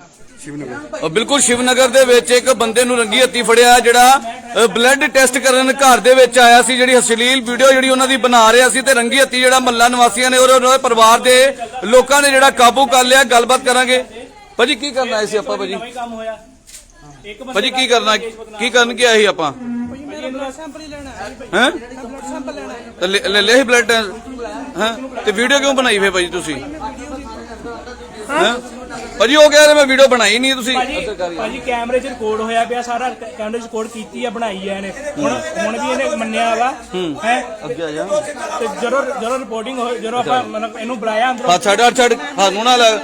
ਅ, ਬਿਲਕੁਲ ਸ਼ਿਵਨਗਰ ਦੇ ਵਿੱਚ ਇੱਕ ਬੰਦੇ ਨੂੰ ਰੰਗੀ ਹੱਤੀ ਫੜਿਆ ਜਿਹੜਾ ਬਲੱਡ ਟੈਸਟ ਕਰਨ ਘਰ ਦੇ ਵਿੱਚ ਆਇਆ ਸੀ ਜਿਹੜੀ ਅਸ਼ਲੀਲ ਵੀਡੀਓ ਜਿਹੜੀ ਉਹਨਾਂ ਦੀ ਬਣਾ ਰਿਹਾ ਸੀ ਤੇ ਰੰਗੀ ਹੱਤੀ ਜਿਹੜਾ ਮੱਲਾ ਨਿਵਾਸੀਆਂ ਨੇ ਔਰ ਉਹਨਾਂ ਦੇ ਪਰਿਵਾਰ ਦੇ ਲੋਕਾਂ ਨੇ ਜਿਹੜਾ ਕਾਬੂ ਕਰ ਲਿਆ। ਗੱਲਬਾਤ ਕਰਾਂਗੇ। ਭਾਜੀ ਕੀ ਕਰਨਾ ਆਏ ਸੀ ਆਪਾਂ ਭਾਜੀ? ਨਵਾਂ ਹੀ ਕੰਮ ਹੋਇਆ। ਇੱਕ ਬੰਦੇ ਭਾਜੀ ਕੀ ਕਰਨਾ? ਕੀ ਕਰਨ ਕੀ ਆਏ ਸੀ ਆਪਾਂ? ਸੈਂਪਲ ਹੀ। ਤੇ ਲੈ- ਲੈ ਲੈ ਬਲੱਡ ਹਾਂ? ਤੇ ਵੀਡੀਓ ਕਿਉਂ ਬਣਾਈ ਫੇ ਭਾਜੀ ਤੁਸੀਂ? ਹਾਂ? ਭਾਜੀ ਉਹ ਕਹਿ ਰਹੇ ਮੈਂ ਵੀਡੀਓ ਬਣਾਈ ਨਹੀਂ ਤੁਸੀਂ। ਭਾਜੀ ਭਾਜੀ ਕੈਮਰੇ 'ਚ ਰਿਕਾਰਡ ਹੋਇਆ ਪਿਆ ਸਾਰਾ ਕੈਮਰੇ 'ਚ ਰਿਕਾਰਡ ਕੀਤੀ ਆ ਬਣਾਈ ਆ ਇਹਨੇ। ਹੁਣ ਹੁਣ ਵੀ ਇਹਨੇ ਮੰਨਿਆ ਵਾ। ਹੈ। ਅੱਗੇ ਆ ਜਾ। ਤੇ ਜਦੋਂ ਜਦੋਂ ਰਿਪੋਰਟਿੰਗ ਹੋਈ ਜਦੋਂ ਆਪਾਂ ਮਤਲਬ ਇਹਨੂੰ ਬੁਲਾਇਆ ਅੰਦਰੋਂ ਹੱਥ ਛੱਡ ਛੱਡ ਸਾਨੂੰ ਨਾ ਲੱਗ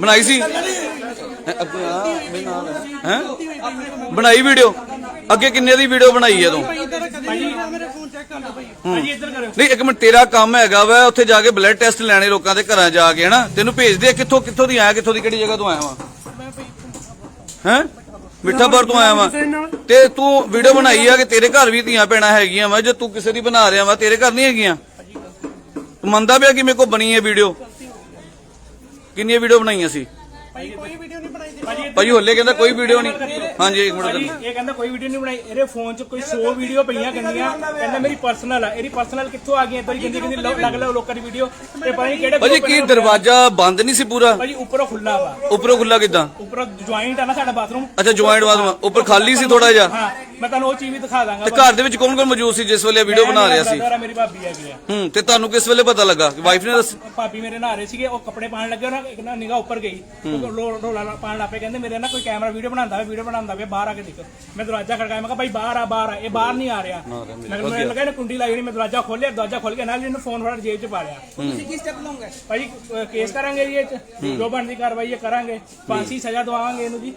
ਬਣਾਈ ਸੀ? ਹੈਂ, ਅੱਗੇ ਆ ਮੇਰੇ ਨਾਲ ਹੈ? ਬਣਾਈ ਵੀਡੀਓ ਅੱਗੇ ਕਿੰਨੇ ਦੀ ਵੀਡੀਓ ਬਣਾਈ ਹੈ ਤੂੰ? ਭਾਜੀ ਕਰ ਭਾਜੀ ਇੱਧਰ ਕਰਿਓ ਨਹੀਂ ਇੱਕ ਮਿੰਟ ਤੇਰਾ ਕੰਮ ਹੈਗਾ ਵਾ ਉੱਥੇ ਜਾ ਕੇ ਬਲੱਡ ਟੈਸਟ ਲੈਣੇ ਲੋਕਾਂ ਦੇ ਘਰਾਂ ਜਾ ਕੇ ਹਨਾ? ਤੈਨੂੰ ਭੇਜਦੇ ਆ ਕਿੱਥੋਂ ਕਿੱਥੋਂ ਦੀ ਆਇਆ ਕਿੱਥੋਂ ਦੀ ਕਿਹੜੀ ਜਗ੍ਹਾ ਤੋਂ ਆਇਆ ਵਾ? ਭਾਈ ਹੈ? ਮਿੱਠਾਪੁਰ ਤੋਂ ਆਇਆ ਵਾ। ਤੇ ਤੂੰ ਵੀਡੀਓ ਬਣਾਈ ਆ ਕਿ ਤੇਰੇ ਘਰ ਵੀ ਧੀਆਂ ਭੈਣਾਂ ਹੈਗੀਆਂ ਵਾ ਜੇ ਤੂੰ ਕਿਸੇ ਦੀ ਬਣਾ ਰਿਹਾ ਵਾ ਤੇਰੇ ਘਰ ਨਹੀਂ ਹੈਗੀਆਂ? ਤੂੰ ਮੰਨਦਾ ਪਿਆ ਕਿ ਮੇਰੇ ਕੋਲ ਬਣੀ ਹੈ ਵੀਡੀਓ ਕਿੰਨੀਆਂ ਵੀਡੀਓ ਬਣਾਈਆਂ ਸੀ? ਭਾਜੀ ਕੋਈ ਵੀਡੀਓ ਨਹੀਂ ਬਣਾਈ। ਭਾਜੀ ਹੋਲੇ ਕਹਿੰਦਾ ਕੋਈ ਵੀਡੀਓ ਨਹੀਂ। ਹਾਂਜੀ ਇੱਕ ਮਿੰਟ ਭਾਜੀ ਇਹ ਕਹਿੰਦਾ ਕੋਈ ਵੀਡੀਓ ਨਹੀਂ ਬਣਾਈ। ਇਹਦੇ ਫੋਨ 'ਚ ਕੋਈ 100 ਵੀਡੀਓ ਪਈਆਂ ਕਹਿੰਦੀਆਂ ਕਹਿੰਦਾ ਮੇਰੀ ਪਰਸਨਲ ਆ। ਇਹਦੀ ਪਰਸਨਲ ਕਿੱਥੋਂ ਆ ਗਈ ਹੀ ਕਹਿੰਦੀ ਕਹਿੰਦੀ ਲੱਗ ਲੱਗ ਲੋਕਾਂ ਦੀ ਵੀਡੀਓ ਤੇ ਪਤਾ ਨਹੀਂ ਕਿਹੜੇ ਭਾਜੀ ਕੀ ਦਰਵਾਜ਼ਾ ਬੰਦ ਨਹੀਂ ਸੀ ਪੂਰਾ? ਭਾਜੀ ਉੱਪਰੋਂ ਖੁੱਲਾ ਵਾ। ਉੱਪਰੋਂ ਖੁੱਲਾ ਕਿਦਾਂ? ਉੱਪਰੋਂ ਜੁਆਇੰਟ ਆ ਨਾ ਸਾਡਾ ਬਾਥਰੂਮ ਅੱਛਾ ਜੁਆਇੰਟ ਬਾਥਰੂਮ ਉੱਪਰ ਖਾਲੀ ਸੀ ਥੋੜਾ ਜਿਹਾ? ਮੈਂ ਤੁਹਾਨੂੰ ਉਹ ਚੀਜ਼ ਵੀ ਦਿਖਾ ਦਾਂਗਾ ਤੇ ਘਰ ਦੇ ਵਿੱਚ ਕੌਣ ਕੌਣ ਮੌਜੂਦ ਸੀ ਜਿਸ ਵੇਲੇ ਵੀਡੀਓ ਬਣਾ ਰਿਹਾ ਸੀ? ਮੇਰਾ ਭਾਬੀ ਹੈਗੀ ਆ। ਹੂੰ ਤੇ ਤੁਹਾਨੂੰ ਕਿਸ ਵੇਲੇ ਪਤਾ ਲੱਗਾ? ਵਾਈਫ ਨੇ ਦੱਸ ਭਾਬੀ ਮੇਰੇ ਨਹਾ ਰਹੇ ਸੀਗੇ ਉਹ ਕੱਪੜੇ ਪਾਣ ਲੱਗੇ ਉਹਨਾਂ ਇੱਕ ਨਾ ਨਿਗਾਹ ਉੱਪਰ ਗਈ। ਰੋਲਾ ਪਾਣ ਲੱਪੇ ਕਹਿੰਦੇ ਮੇਰੇ ਨਾ ਕੋਈ ਕੈਮਰਾ ਵੀਡੀਓ ਬਣਾਉਂਦਾ ਵੇ ਵੀਡੀਓ ਬਣਾਉਂਦਾ ਵੇ ਬਾਹਰ ਆ ਕੇ ਦੇਖ। ਮੈਂ ਦਰਵਾਜ਼ਾ ਖੜਕਾਇਆ ਮੈਂ ਕਿਹਾ ਭਾਈ ਬਾਹਰ ਆ ਬਾਹਰ ਆ ਇਹ ਬਾਹਰ ਨਹੀਂ ਆ ਰਿਹਾ। ਮੈਂ ਕਿਹਾ ਮੈਨੂੰ ਲੱਗਾ ਇਹਨੇ ਕੁੰਡੀ ਲਾਈ ਹੋਣੀ ਮੈਂ ਦਰਵਾਜ਼ਾ ਖੋਲਿਆ ਦਰਵਾਜ਼ਾ ਖੋਲ ਕੇ ਨਾਲ ਹੀ ਇਹਨੂੰ ਫੋਨ ਫੜ ਜੇਬ 'ਚ ਪਾ ਲਿਆ। ਤੁਸੀਂ ਕੀ ਸਟੈਪ ਲਓਗੇ ਭਾਈ ਕੇਸ ਕਰਾਂਗੇ ਜੀ ਇਹ 'ਚ। ਜੋ ਬਣਦੀ ਕਾਰਵਾਈ ਇਹ ਕਰਾਂਗੇ। ਫਾਂਸੀ ਸਜ਼ਾ ਦਵਾਵਾਂਗੇ ਇਹਨੂੰ ਜੀ।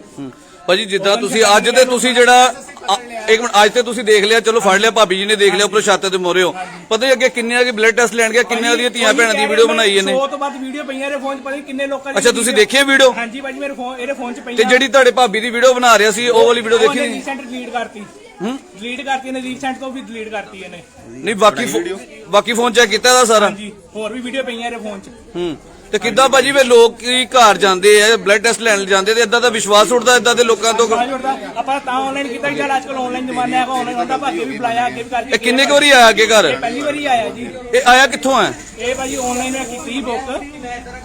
ਭਾਜੀ ਜਿੱਦਾਂ ਤੁਸੀਂ ਅੱਜ ਤੇ ਤੁਸੀਂ ਜਿਹੜਾ ਅ- ਇੱਕ ਮਿੰਟ ਅੱਜ ਤੇ ਤੁਸੀਂ ਦੇਖ ਲਿਆ ਚਲੋ ਫੜ ਲਿਆ ਭਾਬੀ ਜੀ ਨੇ ਦੇਖ ਲਿਆ ਉੱਪਰ ਛੱਤ ਤੇ ਮੋਰੇ ਹੋ। ਪਤਾ ਹੀ ਅੱਗੇ ਕਿੰਨੇ ਆ ਕੇ ਬਲੱਡ ਟੈਸਟ ਲੈਣ ਗਿਆ ਕਿੰਨੇ ਉਹਦੀਆਂ ਧੀਆਂ ਭੈਣਾਂ ਦੀ ਵੀਡੀਓ ਬਣਾਈ ਇਹਨੇ। 100 ਤੋਂ ਵੱਧ ਵੀਡੀਓ ਪਈਆਂ ਇਹਦੇ ਫੋਨ 'ਚ ਪਤਾ ਨਹੀਂ ਕਿੰਨੇ ਲੋਕਾਂ ਦੀ ਅੱਛਾ ਤੁਸੀਂ ਦੇਖੀ ਵੀਡੀਓ ਹਾਂਜੀ ਭਾਜੀ ਮੇਰੇ ਫੋਨ ਇਹਦੇ ਫੋਨ 'ਚ ਪਈਆਂ। ਤੇ ਜਿਹੜੀ ਤੁਹਾਡੇ ਭਾਬੀ ਦੀ ਵੀਡੀਓ ਬਣਾ ਰਿਹਾ ਸੀ ਉਹ ਵਾਲੀ ਵੀਡੀਓ ਦੇਖੀ ਨਹੀਂ? ਰੀਸੈਂਟ ਡਿਲੀਟ ਕਰਤੀ। ਹੂੰ? ਡਿਲੀਟ ਕਰਤੀ ਇਹਨੇ ਰੀਸੈਂਟ ਤੋਂ ਵੀ ਡਿਲੀਟ ਕਰਤੀ ਇਹਨੇ। ਨਹੀਂ ਬਾਕੀ ਫੋ- ਬਾਕੀ ਫੋਨ ਚੈੱਕ ਕੀਤਾ ਇਹਦਾ ਸਾਰਾ? ਹਾਂਜੀ ਹੋਰ ਵੀ ਵੀਡੀਓ ਪਈਆਂ ਇਹਦੇ ਫੋਨ 'ਚ। ਹੂੰ। ਤੇ ਕਿੱਦਾਂ ਭਾਜੀ ਵੇ ਲੋਕ ਕੀ ਘਰ ਜਾਂਦੇ ਆ ਬਲੱਡ ਟੈਸਟ ਲੈਣ ਜਾਂਦੇ ਤੇ ਇਦਾਂ ਦਾ ਵਿਸ਼ਵਾਸ ਉੱਠਦਾ ਇਦਾਂ ਦੇ ਲੋਕਾਂ ਤੋਂ? ਜੁੜਦਾ ਆਪਾਂ ਤਾਂ ਆਨਲਾਈਨ ਕੀਤਾ ਕਿ ਚੱਲ ਅੱਜਕੱਲ ਆਨਲਾਈਨ ਜ਼ਮਾਨਾ ਹੈਗਾ ਆਨਲਾਈਨ ਹੁੰਦਾ ਆਪਾਂ ਅੱਗੇ ਵੀ ਬੁਲਾਇਆ ਅੱਗੇ ਵੀ ਕਰਕੇ ਇਹ ਕਿੰਨੇ ਕੁ ਵਾਰੀ ਆਇਆ ਅੱਗੇ ਘਰ? ਇਹ ਪਹਿਲੀ ਵਾਰੀ ਆਇਆ ਜੀ। ਇਹ ਆਇਆ ਕਿੱਥੋਂ ਆ ਇਹ ਭਾਜੀ ਆਨਲਾਈਨ ਮੈਂ ਕੀਤੀ ਬੁੱਕ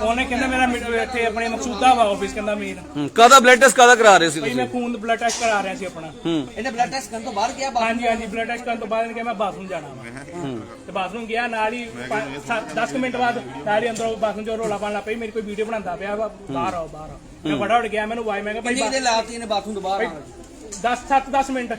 ਉਹਨੇ ਕਹਿੰਦਾ ਮੇਰਾ ਮਿ- ਇੱਥੇ ਆਪਣੇ ਮਕਸੂਦਾ ਵਾ ਆਫਿਸ ਕਹਿੰਦਾ ਮੇਨ ਹੂੰ ਕਾਹਦਾ ਬਲੱਡ ਟੈਸਟ ਕਾਹਦਾ ਕਰਾ ਰਹੇ ਸੀ ਭਾਈ ਤੁਸੀਂ? ਮੈਂ ਖੂਨ ਦਾ ਬਲੱਡ ਟੈਸਟ ਕਰਾ ਰਿਹਾ ਸੀ ਆਪਣਾ। ਹੂੰ। ਇਹਨੇ ਬਲੱਡ ਟੈਸਟ ਕਰਨ ਤੋਂ ਬਾਹਰ ਗਿਆ ਬਾਹਰ? ਹਾਂਜੀ ਹਾਂਜੀ ਬਲੱਡ ਟੈਸਟ ਕਰਨ ਤੋਂ ਬਾਅਦ ਇਹਨੇ ਕਿਹਾ ਮੈਂ ਬਾਥਰੂਮ ਜਾਣਾ ਵਾ। ਤੇ ਬਾਥਰੂਮ ਗਿਆ ਨਾਲ ਹੀ 10 ਮਿੰਟ ਬਾਅਦ ਨਾਲ ਹੀ ਅੰਦਰੋਂ ਬਾਥਰੂਮ ਚੋਂ ਰੋਲਾ ਪਾਣ ਲੱਗ ਪਈ ਮੇਰੀ ਕੋਈ ਵੀਡੀਓ ਬਣਾਉਂਦਾ ਪਿਆ ਵਾ। ਬਾਹਰ ਆਓ ਬਾਹਰ ਆਓ। ਮੈਂ ਫਟਾਫਟ ਗਿਆ ਮੈਨੂੰ ਵਾਈ ਮੈਂ ਕਿਹਾ ਕਿੰਨੀ ਭਾਈ ਦੇ ਲਾਤੀ ਇਹਨੇ ਬਾਥਰੂਮ ਤੋਂ ਬਾਹਰ ਆਉਣ 10 7 10 ਮਿੰਟ।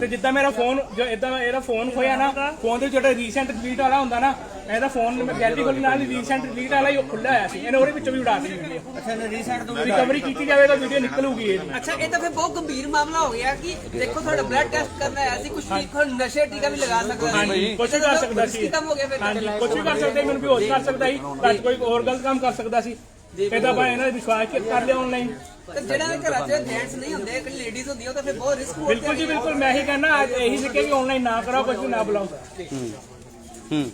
ਤੇ ਜਿੱਦਾਂ ਮੇਰਾ ਫੋਨ ਜੋ ਇਦਾਂ ਇਹਦਾ ਫੋਨ ਖੋਇਆ ਨਾ ਫੋਨ ਦੇ ਜਿਹੜਾ ਰੀਸੈਂਟ ਡਿਲੀਟ ਵਾਲਾ ਹੁੰਦਾ ਨਾ ਇਹਦਾ ਫੋਨ ਮੈਂ ਗੈਲਰੀ ਖੋਲੀ ਨਾਲ ਹੀ ਰੀਸੈਂਟ ਡਿਲੀਟ ਵਾਲਾ ਹੀ ਖੁੱਲਾ ਹੋਇਆ ਸੀ। ਇਹਨੇ ਉਹਦੇ ਵਿੱਚੋਂ ਵੀ ਉਡਾ ਦਿੱਤੀ ਵੀਡੀਓ ਅੱਛਾ ਇਹਨੇ ਰੀਸੈਂਟ ਤੋਂ ਰਿਕਵਰੀ ਕੀਤੀ ਜਾਵੇ ਤਾਂ ਵੀਡੀਓ ਨਿਕਲੂਗੀ ਇਹ। ਅੱਛਾ ਇਹ ਤਾਂ ਫਿਰ ਬਹੁਤ ਗੰਭੀਰ ਮਾਮਲਾ ਹੋ ਗਿਆ ਕਿ ਦੇਖੋ ਤੁਹਾਡਾ ਬਲੱਡ ਟੈਸਟ ਕਰਨਾ ਹੈ ਅਸੀਂ ਕੁਝ ਲਿਖੋ ਨਸ਼ੇ ਟੀਕਾ ਵੀ ਲਗਾ ਸਕਦਾ ਸੀ। ਕੁਝ ਕਰ ਸਕਦਾ ਸੀ। ਖਤਮ ਹੋ ਗਿਆ ਫਿਰ ਹਾਂਜੀ ਕੁਝ ਵੀ ਕਰ ਸਕਦਾ ਸੀ, ਮੈਨੂੰ ਵੀ ਹੋਰ ਕਰ ਸਕਦਾ ਸੀ ਅੱਜ ਕੋਈ ਹੋਰ ਗਲਤ ਕੰਮ ਕਰ ਸਕਦਾ ਸੀ। ਇਹਦਾ ਆਪਾਂ ਇਹਨਾਂ ਦਾ ਵਿਸ਼ਵਾਸ ਕਰ ਲਿਆ ਆਨਲਾਈਨ ਤੇ ਜਿਹੜਾ ਦੇ ਘਰਾਂ 'ਚ ਜੈਂਟਸ ਨਹੀਂ ਹੁੰਦੇ ਕਿ ਲੇਡੀਜ਼ ਹੁੰਦੀਆਂ ਉਹ ਤਾਂ ਫਿਰ ਬਹੁਤ ਰਿਸਕ ਹੋ ਬਿਲਕੁਲ ਜੀ ਬਿਲਕੁਲ। ਮੈਂ ਹੀ ਕਹਿੰਦਾ ਅੱਜ ਇਹੀ ਸਿੱਕੇ ਕਿ ਆਨਲਾਈਨ ਨਾ ਕਰਾਓ ਕੁਝ ਵੀ ਨਾ ਬੁਲਾਓ। ਹੂੰ।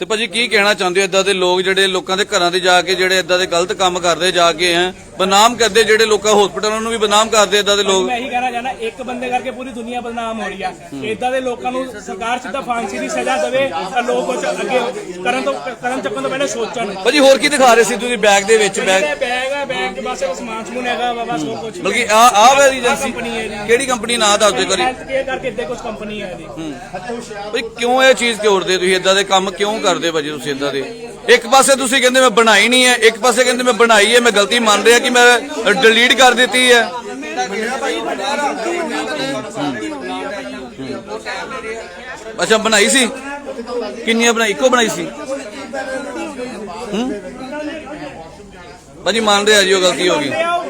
ਤੇ ਭਾਜੀ ਕੀ ਕਹਿਣਾ ਚਾਹੁੰਦੇ ਹੋ? ਇਦਾਂ ਦੇ ਲੋਕ ਜਿਹੜੇ ਲੋਕਾਂ ਦੇ ਘਰਾਂ ਤੇ ਜਾ ਕੇ ਜਿਹੜੇ ਇਦਾਂ ਦੇ ਗਲਤ ਕੰਮ ਕਰਦੇ ਜਾ ਕੇ ਹੈ ਬਦਨਾਮ ਕਰਦੇ ਜਿਹੜੇ ਲੋਕਾਂ ਹਸਪੀਟਲਾਂ ਨੂੰ ਵੀ ਬਦਨਾਮ ਕਰਦੇ ਇਦਾਂ ਦੇ ਲੋਕ? ਮੈਂ ਇਹੀ ਕਹਿਣਾ ਚਾਹੁੰਦਾ ਇੱਕ ਬੰਦੇ ਕਰਕੇ ਪੂਰੀ ਦੁਨੀਆ ਬਦਨਾਮ ਹੋ ਰਹੀ ਆ। ਇਦਾਂ ਦੇ ਲੋਕਾਂ ਨੂੰ ਸਰਕਾਰ ਸਿੱਧਾ ਫਾਂਸੀ ਦੀ ਸਜ਼ਾ ਦੇਵੇ ਤਾਂ ਲੋਕ ਕੁਝ ਅੱਗੇ ਕਰਨ ਤੋਂ ਕਰਨ ਚੱਕਣ ਤੋਂ ਪਹਿਲਾਂ ਸੋਚਣ। ਭਾਜੀ ਹੋਰ ਕੀ ਦਿਖਾ ਰਹੇ ਸੀ ਤੁਸੀਂ ਬੈਗ ਦੇ ਵਿੱਚ? ਬੈਗ ਬੈਗ ਆ ਬੈਗ ਦੇ ਪਾਸੇ ਸਮਾਨ ਸਮੂਨ ਹੈਗਾ ਵਾ ਬਸ ਹੋਰ ਕੁਝ ਬਲਕਿ ਆ ਆ ਵਾਲੀ ਏਜੰਸੀ ਕੰਪਨੀ ਹੈ ਜੀ। ਕਿਹੜੀ ਕੰਪਨੀ ਨਾਂ ਦੱਸ ਦਿਓ ਕਰੀ ਹੈਲਥ ਕੇਅਰ ਕਰਕੇ ਇੱਥੇ ਕੁਝ ਕੰਪਨੀ ਹੈ ਇਹਦੀ ਭਾਈ ਕਿਉਂ ਇਹ ਚੀਜ਼ ਕਿਉਂ ਤੁਸੀਂ ਇਦਾਂ ਦੇ ਕੰਮ ਕਿਉਂ ਕਰਦੇ ਭਾਜੀ ਤੁਸੀਂ ਇਦਾਂ ਦੇ? ਇੱਕ ਪਾਸੇ ਤੁਸੀਂ ਕਹਿੰਦੇ ਮੈਂ ਬਣਾਈ ਨਹੀਂ ਹੈ ਇੱਕ ਪਾਸੇ ਕਹਿੰਦੇ ਮੈਂ ਬਣਾਈ ਹੈ ਮੈਂ ਗਲਤੀ ਮੰਨ ਰਿਹਾ ਕਿ ਮੈਂ ਡਿਲੀਟ ਕਰ ਦਿੱਤੀ ਹੈ। ਅੱਛਾ ਬਣਾਈ ਸੀ? ਕਿੰਨੀਆਂ ਬਣਾਈ? ਇੱਕੋ ਬਣਾਈ ਸੀ? ਹੂੰ। ਭਾਜੀ ਮੰਨ ਰਿਹਾ ਜੀ ਉਹ ਗਲਤੀ ਹੋ ਗਈ।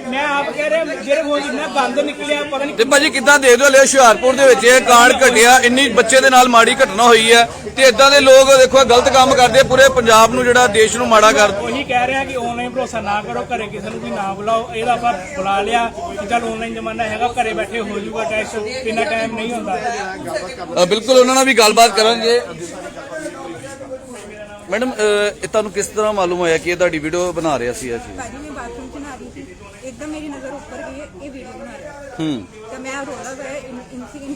ਮੈਂ ਆਪ ਕਹਿ ਰਿਹਾ ਜਿਹੜੇ ਫੋਨ ਜਿੰਨਾ ਗੰਦ ਨਿਕਲਿਆ ਪਤਾ ਨਹੀਂ ਤੇ ਭਾਜੀ ਕਿੱਦਾਂ ਦੇ ਦਿਓ ਲੈ ਹੁਸ਼ਿਆਰਪੁਰ ਦੇ ਵਿੱਚ ਇਹ ਕਾਂਡ ਘਟਿਆ ਇੰਨੀ ਬੱਚੇ ਦੇ ਨਾਲ ਮਾੜੀ ਘਟਨਾ ਹੋਈ ਹੈ ਤੇ ਇਦਾਂ ਦੇ ਲੋਕ ਦੇਖੋ ਗਲਤ ਕੰਮ ਕਰਦੇ ਆ, ਪੂਰੇ ਪੰਜਾਬ ਨੂੰ ਜਿਹੜਾ ਦੇਸ਼ ਨੂੰ ਮਾੜਾ ਕਰ ਉਹੀ ਕਹਿ ਰਿਹਾ ਕਿ ਆਨਲਾਈਨ ਭਰੋਸਾ ਨਾ ਕਰੋ ਘਰੇ ਕਿਸੇ ਨੂੰ ਵੀ ਨਾ ਬੁਲਾਓ ਇਹਦਾ ਆਪਾਂ ਬੁਲਾ ਲਿਆ ਕਿ ਚੱਲ ਆਨਲਾਈਨ ਜ਼ਮਾਨਾ ਹੈਗਾ ਘਰੇ ਬੈਠੇ ਹੋ ਜਾਊਗਾ ਟੈਸਟ ਇੰਨਾ ਟਾਈਮ ਨਹੀਂ ਹੁੰਦਾ। ਬਿਲਕੁਲ ਉਹਨਾਂ ਨਾਲ ਵੀ ਗੱਲਬਾਤ ਕਰਾਂਗੇ। ਮੈਡਮ ਇਹ ਤੁਹਾਨੂੰ ਕਿਸ ਤਰ੍ਹਾਂ ਮਾਲੂਮ ਹੋਇਆ ਕਿ ਇਹ ਤੁਹਾਡੀ ਵੀਡੀਓ ਬਣਾ ਰਿਹਾ ਸੀ ਅਸੀਂ ਭਾਜੀ ਮੈਂ ਬਾਥਰੂਮ ਚ ਨਹਾ ਰਹੀ ਸੀ। ਇੱਕਦਮ ਮੇਰੀ ਨਜ਼ਰ ਉੱਪਰ ਗਈ ਇਹ ਵੀਡੀਓ ਬਣਾ ਰਿਹਾ। ਹੂੰ। ਤਾਂ ਮੈਂ ਰੋਣਾ ਪਿਆ